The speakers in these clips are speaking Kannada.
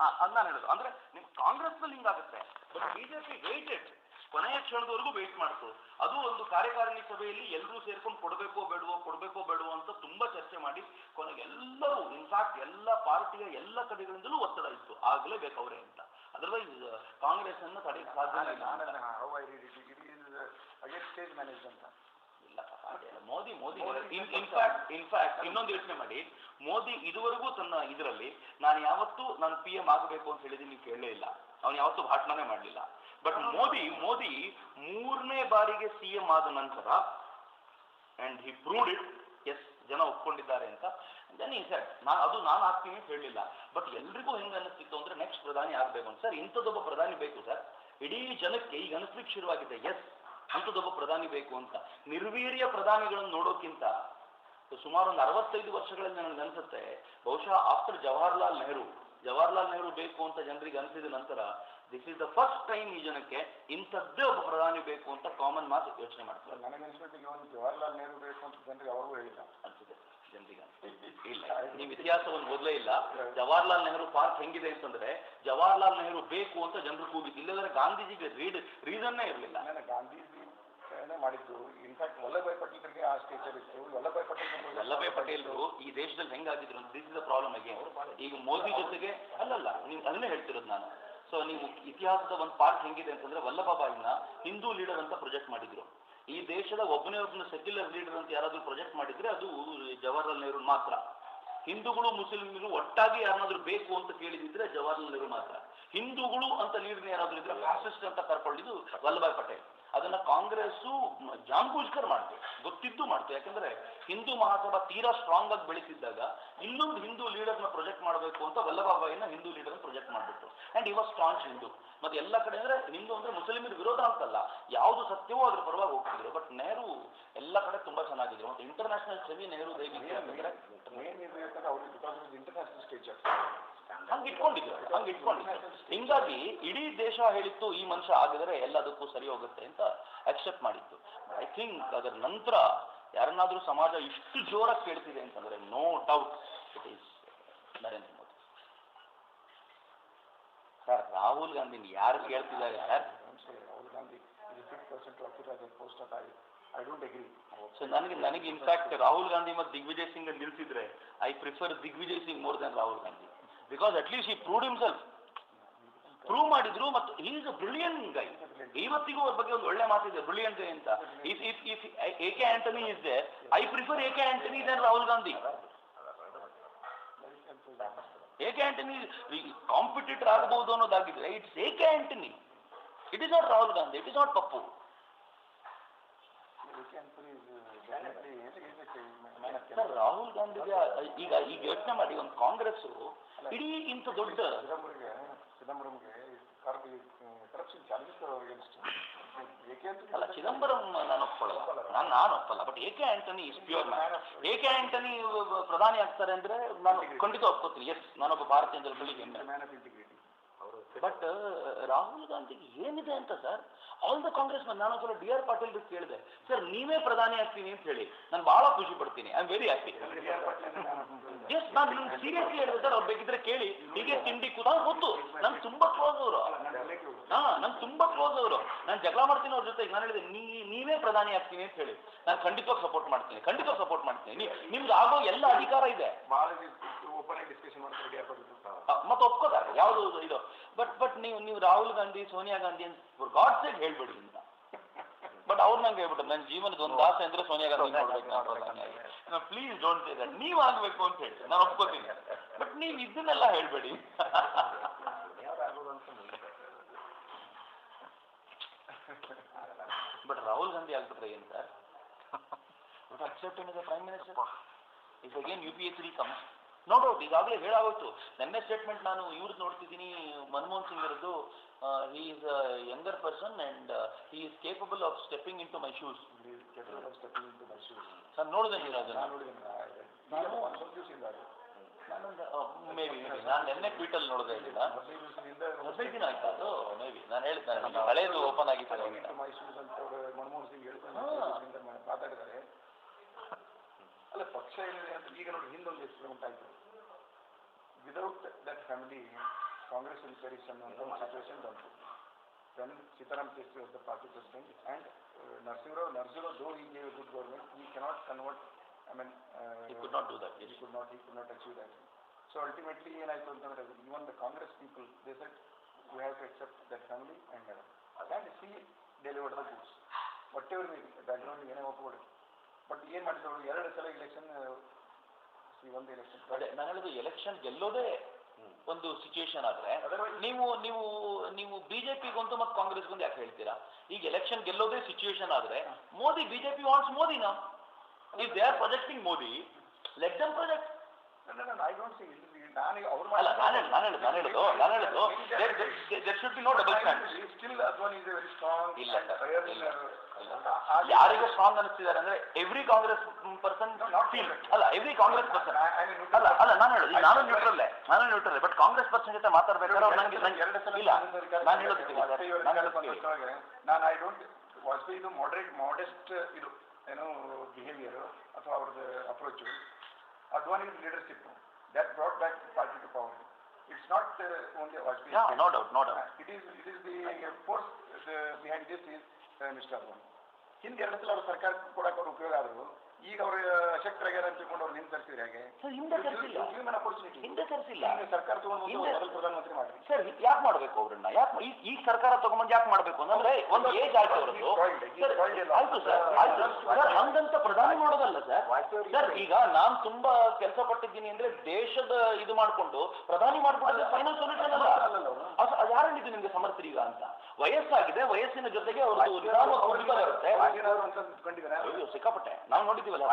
ಅದ್ ನಾನು ಹೇಳೋದು ಅಂದ್ರೆ ನಿಮ್ ಕಾಂಗ್ರೆಸ್ನಲ್ಲಿ ಹಿಂಗಾಗುತ್ತೆ. ಬಟ್ ಬಿಜೆಪಿ ವೇಟೆಡ್ ಕೊನೆಯ ಕ್ಷಣದವರೆಗೂ ವೇಟ್ ಮಾಡ್ತು. ಅದು ಒಂದು ಕಾರ್ಯಕಾರಿಣಿ ಸಭೆಯಲ್ಲಿ ಎಲ್ಲರೂ ಸೇರ್ಕೊಂಡು ಕೊಡಬೇಕೋ ಬೇಡವೋ ಕೊಡಬೇಕೋ ಬೇಡವೋ ಅಂತ ತುಂಬಾ ಚರ್ಚೆ ಮಾಡಿ ಕೊನೆಗೆ ಎಲ್ಲರೂ ಇನ್ಫ್ಯಾಕ್ಟ್ ಎಲ್ಲ ಪಾರ್ಟಿಯ ಎಲ್ಲ ಕಡೆಗಳಿಂದಲೂ ಒತ್ತಡ ಇತ್ತು. ಆಗಲೇಬೇಕು ಅವರೇ ಅಂತ. ಅದರ್ವೈಸ್ ಕಾಂಗ್ರೆಸ್ ಅನ್ನು ತಡೆಯಕ್ಕೆ ಸಾಧ್ಯ ಇಲ್ಲ. ಮೋದಿ ಮೋದಿ ಇನ್ಫ್ಯಾಕ್ಟ್ ಇನ್ಫ್ಯಾಕ್ಟ್ ಇನ್ನೊಂದು ಯೋಚನೆ ಮಾಡಿ. ಮೋದಿ ಇದುವರೆಗೂ ತನ್ನ ಇದರಲ್ಲಿ ನಾನು ಯಾವತ್ತೂ ನಾನು ಪಿ ಎಂ ಆಗಬೇಕು ಅಂತ ಹೇಳಿದ್ರೆ ನೀವು ಕೇಳಲೇ ಇಲ್ಲ. ಅವನು ಯಾವತ್ತೂ ಭಾಷಣನೇ ಮಾಡಲಿಲ್ಲ. ಬಟ್ ಮೋದಿ ಮೋದಿ ಮೂರನೇ ಬಾರಿಗೆ ಸಿ ಎಂ ಆದ ನಂತರ and he proved it as ಜನ ಒಪ್ಕೊಂಡಿದ್ದಾರೆ ಅಂತ. ದೆನ್ ಈ ಸರ್ ನಾ ಅದು ನಾನು ಆಗ್ತೀನಿ ಅಂತ ಹೇಳಲಿಲ್ಲ ಬಟ್ ಎಲ್ರಿಗೂ ಹೆಂಗ ಅನಿಸ್ತಿತ್ತು ಅಂದ್ರೆ ನೆಕ್ಸ್ಟ್ ಪ್ರಧಾನಿ ಆಗಬೇಕು ಅಂತ. ಸರ್ ಇಂಥದ್ದೊಬ್ಬ ಪ್ರಧಾನಿ ಬೇಕು ಸರ್ ಇಡೀ ಜನಕ್ಕೆ ಈಗ ಅನಿಸ್ಲಿಕ್ಕೆ ಶುರುವಾಗಿದೆ. ಎಸ್ ಅಂಥದ್ದೊಬ್ಬ ಪ್ರಧಾನಿ ಬೇಕು ಅಂತ. ನಿರ್ವೀರ್ಯ ಪ್ರಧಾನಿಗಳನ್ನು ನೋಡೋಕ್ಕಿಂತ ಸುಮಾರು ಒಂದು ಅರವತ್ತೈದು ವರ್ಷಗಳಲ್ಲಿ ನನಗೆ ಅನಿಸುತ್ತೆ ಬಹುಶಃ ಆಫ್ಟರ್ ಜವಾಹರ್ಲಾಲ್ ನೆಹರು ಜವಾಹರ್ಲಾಲ್ ನೆಹರು ಬೇಕು ಅಂತ ಜನರಿಗೆ ಅನಿಸಿದ ನಂತರ this is the first time ಈ ಜನಕ್ಕೆ ಇಂಥದ್ದೇ ಒಬ್ಬ ಪ್ರಧಾನಿ ಬೇಕು ಅಂತ ಕಾಮನ್ ಮಾತ್ ಯೋಚನೆ ಮಾಡ್ತಾರೆ. ನನಗೆ ಜವಾಹರ್ಲಾಲ್ ನೆಹರು ಬೇಕು ಅಂತ ಜನರಿಗೆ ಅವರು ಹೇಳಿಲ್ಲ. ಅನ್ಸುತ್ತೆ ಜನರಿಗೆ. ಇಲ್ಲ ನೀವು ಇತಿಹಾಸವನ್ನು ಓದಲೇ ಇಲ್ಲ. ಜವಾಹರ್ಲಾಲ್ ನೆಹರು ಪಾರ್ಕ್ ಹೆಂಗಿದೆ ಅಂತಂದ್ರೆ ಜವಾಹರ್ಲಾಲ್ ನೆಹರು ಬೇಕು ಅಂತ ಜನರು ಕೂಗಿದ್ದು ಇಲ್ಲದ್ರೆ ಗಾಂಧೀಜಿಗೆ ರೀಡ್ ರೀಸನ್ನೇ ಇರಲಿಲ್ಲ. ಗಾಂಧೀಜಿ ಮಾಡಿದ್ದು. ಇನ್ಫ್ಯಾಕ್ಟ್ ವಲ್ಲಭಾಯ್ ಪಟೇಲ್ರಿಗೆ ಆ ಸ್ಟೇಚರ್ ಇತ್ತು. ವಲ್ಲಭಾಯ್ ಪಟೇಲ್ ವಲ್ಲಭಾಯ್ ಪಟೇಲ್ರು ಈ ದೇಶದಲ್ಲಿ ಹೆಂಗಾಗಿದ್ರು ದಿಸ್ ಇಸ್ ಪ್ರಾಬ್ಲಮ್ ಅಗೇನ್ ಈಗ ಮೋದಿ ಜೊತೆಗೆ ಅಲ್ಲಲ್ಲ ನೀವು ಅದನ್ನೇ ಹೇಳ್ತಿರೋದು ನಾನು. ಸೊ ನೀವು ಇತಿಹಾಸದ ಒಂದು ಪಾರ್ಟ್ ಹೆಂಗಿದೆ ಅಂತಂದ್ರೆ ವಲ್ಲಭಾಬಾಯಿನ ಹಿಂದೂ ಲೀಡರ್ ಅಂತ ಪ್ರೊಜೆಕ್ಟ್ ಮಾಡಿದ್ರು. ಈ ದೇಶದ ಒಬ್ಬನೇ ಒಬ್ಬನ ಸೆಕ್ಯುಲರ್ ಲೀಡರ್ ಅಂತ ಯಾರಾದ್ರೂ ಪ್ರೊಜೆಕ್ಟ್ ಮಾಡಿದ್ರೆ ಅದು ಜವಾಹರ್ಲಾಲ್ ನೆಹರು ಮಾತ್ರ. ಹಿಂದೂಗಳು ಮುಸ್ಲಿಮರು ಒಟ್ಟಾಗಿ ಯಾರನ್ನಾದ್ರೂ ಬೇಕು ಅಂತ ಕೇಳಿದಿದ್ರೆ ಜವಾಹರ್ಲಾಲ್ ನೆಹರು ಮಾತ್ರ. ಹಿಂದೂಗಳು ಅಂತ ಲೀಡರ್ ಯಾರಾದ್ರೂ ಇದ್ರೆ ಫಾಸಿಸ್ಟ್ ಅಂತ ಕರ್ಕೊಂಡಿದ್ದು ವಲ್ಲಭಾಯ್ ಪಟೇಲ್. ಅದನ್ನ ಕಾಂಗ್ರೆಸ್ಸು ಜಾಂಬೂಜ್ಕರ್ ಮಾಡ್ತು ಗೊತ್ತಿದ್ದು ಮಾಡ್ತು ಯಾಕಂದ್ರೆ ಹಿಂದೂ ಮಹಾಸಭಾ ತೀರಾ ಸ್ಟ್ರಾಂಗ್ ಆಗಿ ಬೆಳೀತಿದ್ದಾಗ ಇನ್ನೊಂದು ಹಿಂದೂ ಲೀಡರ್ನ ಪ್ರೊಜೆಕ್ಟ್ ಮಾಡಬೇಕು ಅಂತ ವಲ್ಲಭಾಬಾಯಿನ ಹಿಂದೂ ಲೀಡರ್ ಪ್ರೊಜೆಕ್ಟ್ ಮಾಡ್ಬಿಟ್ರು. ಅಂಡ್ ಇವಾಗ ಸ್ಟ್ರಾಂಗ್ ಹಿಂದೂ. ಮತ್ತೆ ಎಲ್ಲ ಕಡೆ ಅಂದ್ರೆ ಹಿಂದೂ ಅಂದ್ರೆ ಮುಸ್ಲಿಮರ ವಿರೋಧ ಅಂತಲ್ಲ, ಯಾವುದು ಸತ್ಯವೋ ಅದ್ರ ಪರವಾಗಿ ಹೋಗ್ತಿದ್ರು. ಬಟ್ ನೆಹರು ಎಲ್ಲ ಕಡೆ ತುಂಬಾ ಚೆನ್ನಾಗಿದ್ರು. ಮತ್ತೆ ಇಂಟರ್ನ್ಯಾಷನಲ್ ಸೆಮಿ ನೆಹರು ಹೇಗಿದೆ ಹಂಗೆ ಇಟ್ಕೊಂಡಿದ್ರು ಹಂಗೆ ಇಟ್ಕೊಂಡಿದ್ರು. ಹಿಂಗಾಗಿ ಇಡೀ ದೇಶ ಹೇಳಿತ್ತು ಈ ಮನುಷ್ಯ ಆಗಿದ್ರೆ ಎಲ್ಲದಕ್ಕೂ ಸರಿ ಹೋಗುತ್ತೆ ಅಂತ ಅಕ್ಸೆಪ್ಟ್ ಮಾಡಿತ್ತು. ಐ ಥಿಂಕ್ ಅದರ ನಂತರ ಯಾರನ್ನಾದ್ರೂ ಸಮಾಜ ಇಷ್ಟು ಜೋರಾಗಿ ಕೇಳ್ತಿದೆ ಅಂತಂದ್ರೆ no doubt it is Narendra Modi. Sir Rahul Gandhi ಯಾರು ಕೇಳ್ತಿದ್ದಾರೆ sir? Rahul Gandhi I I don't agree so ನನಗೆ ನನಗೆ ಇನ್ಫ್ಯಾಕ್ಟ್ ರಾಹುಲ್ ಗಾಂಧಿ ಮತ್ತು Digvijay Singh ನಿಲ್ಸಿದ್ರೆ I prefer Digvijay Singh more than Rahul Gandhi. Because at least he proved himself prove ಮಾಡಿದ್ರು ಮತ್ತು ಹಿ ಅ ಬ್ರಿಲಿಯಂಟ್ ಗೈ ಇವತ್ತಿಗೂ ಅವ್ರ ಬಗ್ಗೆ ಒಂದು ಒಳ್ಳೆ ಮಾತಿದೆ ಬ್ರಿಲಿಯಂಟ್ ಗೈ ಅಂತ if if if A K Antony is there I prefer A K Antony than Rahul Gandhi A K Antony competitor ಆಗಬಹುದು ಅನ್ನೋದಾಗಿದ್ರೆ it's A K Antony it is not Rahul Gandhi it is not Pappu Rahul ಗಾಂಧಿಗೆ ಈಗ ಈಗ ಯೋಚನೆ ಮಾಡಿ, ಒಂದು ಕಾಂಗ್ರೆಸ್ ಇಡೀ ಇಂತ ದೊಡ್ಡ ಚಿದಂಬರಂಗೆ ಚಿದಂಬರಂಗೆ ಕರಪ್ಷನ್ ಚಾರ್ಜಸ್ ಅಗೇನ್ಸ್ಟ್ ಏಕೆ ಅಂತ ಅಲ್ಲ ಚಿದಂಬರಂ ನಾನು ಒಪ್ಪಲ್ಲ. ನಾನು ನಾನು ಒಪ್ಪಲ್ಲ. But A K Antony is pure man A K Antony ಪ್ರಧಾನಿ ಆಗ್ತಾರೆ ಅಂದ್ರೆ ನಾನು ಖಂಡಿತ ಒಪ್ಕೋತೀನಿ. ಎಸ್ ನಾನೊಬ್ಬ ಭಾರತೀಯ ಜನರಲ್ಲಿ ಹೆಮ್ಮೆ ಮ್ಯಾನ್ ಆಫ್ ಇಂಟಿಗ್ರಿಟಿ ಅವರು ಬಟ್ ರಾಹುಲ್ ಗಾಂಧಿಗೆ ಏನಿದೆ ಅಂತ ಸರ್ ಆಲ್ ದ ಕಾಂಗ್ರೆಸ್ ನಾನು ಸಲ ಡಿ ಆರ್ ಪಾಟೀಲ್ ಕೇಳಿದೆ. ಸರ್ ನೀವೇ ಪ್ರಧಾನಿ ಆಗ್ತೀನಿ ಅಂತ ಹೇಳಿ. ನಾನು ಬಹಳ ಖುಷಿ ಪಡ್ತೀನಿ. I am very happy as ನಾನು ನಿಮ್ಗೆ ಸೀರಿಯಸ್ಲಿ ಹೇಳಿದೆ ಸರ್ ಅವ್ರು ಬೇಕಿದ್ರೆ ಕೇಳಿ. ಹೀಗೆ ತಿಂಡಿ ಕೂಡ ಗೊತ್ತು. ನನ್ ತುಂಬಾ ಕ್ಲೋಸ್ ಅವರು. ಹಾ ನನ್ ತುಂಬಾ ಕ್ಲೋಸ್ ಅವರು. ನಾನು ಜಗಳ ಮಾಡ್ತೀನಿ ಅವ್ರ ಜೊತೆ. ನಾನು ಹೇಳಿದೆ ನೀ ನೀವೇ ಪ್ರಧಾನಿ ಆಗ್ತೀನಿ ಅಂತ ಹೇಳಿ. ನಾನು ಖಂಡಿತವಾಗಿ ಸಪೋರ್ಟ್ ಮಾಡ್ತೀನಿ. ಖಂಡಿತವಾಗಿ ಸಪೋರ್ಟ್ ಮಾಡ್ತೀನಿ. ನಿಮ್ಗೆ ಆಗೋ ಎಲ್ಲ ಅಧಿಕಾರ ಇದೆ. ಆಗಿ ಡಿಸ್ಕಷನ್ ಮಾಡ್ತಾರೆ ಮತ್ತೆ ಒಪ್ಕೋತಾರೆ ಯಾವುದು ಇದು. ಬಟ್ ಬಟ್ ನೀವು ನೀವು ರಾಹುಲ್ ಗಾಂಧಿ ಸೋನಿಯಾ ಗಾಂಧಿ ಅಂತ ಗಾಡ್ ಸೈಡ್ ಹೇಳ್ಬೇಡಿ ಅಂತ ಬಟ್ ಅವ್ರು ನಂಗೆ ಹೇಳ್ಬಿಟ್ಟು ನನ್ನ ಜೀವನದ ಒಂದು ಆಸೆ ಅಂದ್ರೆ ಸೋನಿಯಾ ಗಾಂಧಿ ನೋಡ್ಬೇಕು ನಾನು ಪ್ಲೀಸ್ ಡೋಂಟ್ ಸೇ ದಟ್ ನೀವು ಆಗ್ಬೇಕು ಅಂತ ಹೇಳಿ ನಾನು ಒಪ್ಕೋತೀನಿ. ಬಟ್ ನೀವು ಇದನ್ನೆಲ್ಲ ಹೇಳ್ಬೇಡಿ. ಬಟ್ ರಾಹುಲ್ ಗಾಂಧಿ ಆಗ್ಬಿಟ್ರೆ ಏನ್ ಸರ್? ಅಕ್ಸೆಪ್ಟ್ ಏನಿದೆ prime minister if again U P A three comes no doubt ಈಗಾಗಲೇ ಹೇಳಾಗೋಯ್ತು. ನೆನ್ನೆ ಸ್ಟೇಟ್ಮೆಂಟ್ ನಾನು ಇವ್ರದ್ದು ನೋಡ್ತಿದ್ದೀನಿ ಮನಮೋಹನ್ ಸಿಂಗ್ ಅವರದ್ದು he is a younger person and he is capable of stepping in to my shoes stepping into my shoes ನಾನು ನೋಡಿದೆ ನೀವು ಅದನ್ನು. ನಾನು ಒಂದು ಸ್ವಲ್ಪ ದಿವಸದಿಂದ ಅದು. ನಾನೊಂದು ಮೇ ಬಿ ನಾನು ನೆನ್ನೆ ಟ್ವೀಟಲ್ಲಿ ನೋಡಿದೆ ಇಲ್ಲ ಹದಿನೈದು ದಿನ ಆಯ್ತು ಅದು. ಮೇ ಬಿ ನಾನು ಹೇಳ್ತೇನೆ ಹಳೆಯದು ಓಪನ್ ಆಗಿತ್ತು ಮನಮೋಹನ್ ಸಿಂಗ್ ಹೇಳ್ತಾರೆ ಮಾತಾಡಿದ್ದಾರೆ. ಅಲ್ಲ ಪಕ್ಷ ಏನಿದೆ ಅಂತ ಈಗ ನೋಡಿ ಹಿಂದೊಂದು ಎಕ್ಸ್ಪೆರಿಮೆಂಟ್ ಆಯಿತು without that family Congress will perish ಅನ್ನುವಂಥ ಒಂದು ಸಿಚುವೇಶನ್ ಬಂತು then Sitaram Kesri was the party president and Narasimha Rao Narasimha Rao though he gave good government he cannot convert I mean He could not do that. he could not, he could not achieve that. So ultimately ಏನಾಯ್ತು ಅಂತಂದ್ರೆ even the Congress people, they said, we have to accept that family and uh, and see delivered the goods. Whatever may be, background ಏನೇ ಒಪ್ಕೊಡಿ. ಬಟ್ ಏನ್ ಮಾಡಿದ್ರು? ಎರಡು ಸಲ ಎಲೆಕ್ಷನ್ ಈ ಒಂದು ಎಲೆಕ್ಷನ್ ಅದೇ ನಾನು ಹೇಳುದು ಎಲೆಕ್ಷನ್ ಗೆಲ್ಲೋದೇ ಒಂದು ಸಿಚುಯೇಷನ್ ಆದ್ರೆ ನೀವು ನೀವು ನೀವು ಬಿಜೆಪಿಗೊಂದು ಕಾಂಗ್ರೆಸ್ ಕಾಂಗ್ರೆಸ್ಗೊಂದು ಯಾಕೆ ಹೇಳ್ತೀರಾ? ಈಗ ಎಲೆಕ್ಷನ್ ಗೆಲ್ಲೋದೇ ಸಿಚುಯೇಷನ್ ಆದ್ರೆ Modi BJP wants ಮೋದಿನ. If they are projecting Modi let them project I don't see ಅಲ್ಲ ನಾನು ನಾನು ಹೇಳುದು ನಾನು ಹೇಳುದು ನಾನು ಹೇಳುದು. There should be no double stand still Advani is very strong ಇಲ್ಲ. ಯಾರಿಗೆ ಸ್ಟ್ರಾಂಗ್ ಅನಿಸ್ತಿದ್ದಾರೆ ಅಂದ್ರೆ ಎವ್ರಿ ಕಾಂಗ್ರೆಸ್ ಪರ್ಸನ್ ಫೀಲ್ ಅಲ್ಲ ಎವ್ರಿ ಕಾಂಗ್ರೆಸ್ ಪರ್ಸನ್ ಅಲ್ಲ ಅಲ್ಲ ನಾನು ಹೇಳುದು ನಾನು ನ್ಯೂಟ್ರಲ್ಲೇ ನಾನು ನ್ಯೂಟ್ರಲ್ಲೇ ಬಟ್ ಕಾಂಗ್ರೆಸ್ ಪರ್ಸನ್ ಜೊತೆ ಮಾತಾಡ್ಬೇಕಾದ್ರೆ ಅವ್ರು ನಂಗೆ ನಂಗೆ ಎರಡು ಸಲ ಇಲ್ಲ ನಾನು ಹೇಳೋದು ನಾನು. ಬಂದೊಳಗೆ ನಾನು ಐ ಡೋಂಟ್ ವಾಜಪೇಯಿ ಇದು ಮಾಡರೇಟ್ ಮಾಡೆಸ್ಟ್ ಇದು ಏನೋ ಬಿಹೇವಿಯರ್ ಅಥವಾ ಅವ್ರದ್ದು approach Advani leadership that brought back party to power it's not only Vajpayee Yeah, no doubt, no doubt. It is it is the behind behind this uh, mister Advani ಹಿಂದೆ ಎರಡು ಸಲ ಅವ್ರ ಸರ್ಕಾರ ಕೊಡಕ್ಕೆ ಅವ್ರು ಉಪಯೋಗ ಆದ್ರು ಈಗ ಅವರು ಅಶಕ್ತರಾಗ್ಯಾರ ಅಂತ ತಿಳ್ಕೊಂಡು ಅವ್ರು ಹಿಂದೆ ತರಿಸಿದ್ರೆ ಹೇಗೆ? ಹಿಂದೆ ಕರ್ಸಿಲ್ಲ ಹ್ಯೂಮನ್ ಅಪರ್ಚುನಿಟಿ ಹಿಂದೆ ಕರ್ಸಿಲ್ಲ ಸರ್ಕಾರ ತಗೊಂಡು ಮೊದಲು ಪ್ರಧಾನಮಂತ್ರಿ ಮಾಡ್ರಿ ಸರ್ ಯಾಕೆ ಮಾಡ್ಬೇಕು ಅವ್ರನ್ನ? ಯಾಕೆ ಈ ಸರ್ಕಾರ ತಗೊಂಡ್ಬಂದು ಯಾಕೆ ಮಾಡ್ಬೇಕು? ಅಂದ್ರೆ ಒಂದು ಏಜ್ ಆಯ್ತು ಅವರದ್ದು. ಆಯ್ತು ಸರ್ ಆಯ್ತು. ಸರ್ ಹಂಗಂತ ಪ್ರಧಾನಿ ಮಾಡೋದಲ್ಲ ಸರ್. ಸರ್ ಈಗ ನಾನ್ ತುಂಬಾ ಕೆಲಸ ಪಟ್ಟಿದ್ದೀನಿ ಅಂದ್ರೆ ದೇಶದ ಇದು ಮಾಡ್ಕೊಂಡು ಪ್ರಧಾನಿ ಮಾಡ್ಬಿಡೋದು ಫೈನಲ್ ಸೊಲ್ಯೂಷನ್ ಅಲ್ಲ. ಯಾರನ್ನ ಯಾರು ಸಮರ್ಥ ಈಗ ಅಂತ? ವಯಸ್ಸಾಗಿದೆ ವಯಸ್ಸಿನ ಜೊತೆಗೆ ಅವ್ರದ್ದು ಬರುತ್ತೆ. ಸಿಕ್ಕಾಪಟ್ಟೆ. ನಾವು ನೋಡಿದ್ದೀವಲ್ಲ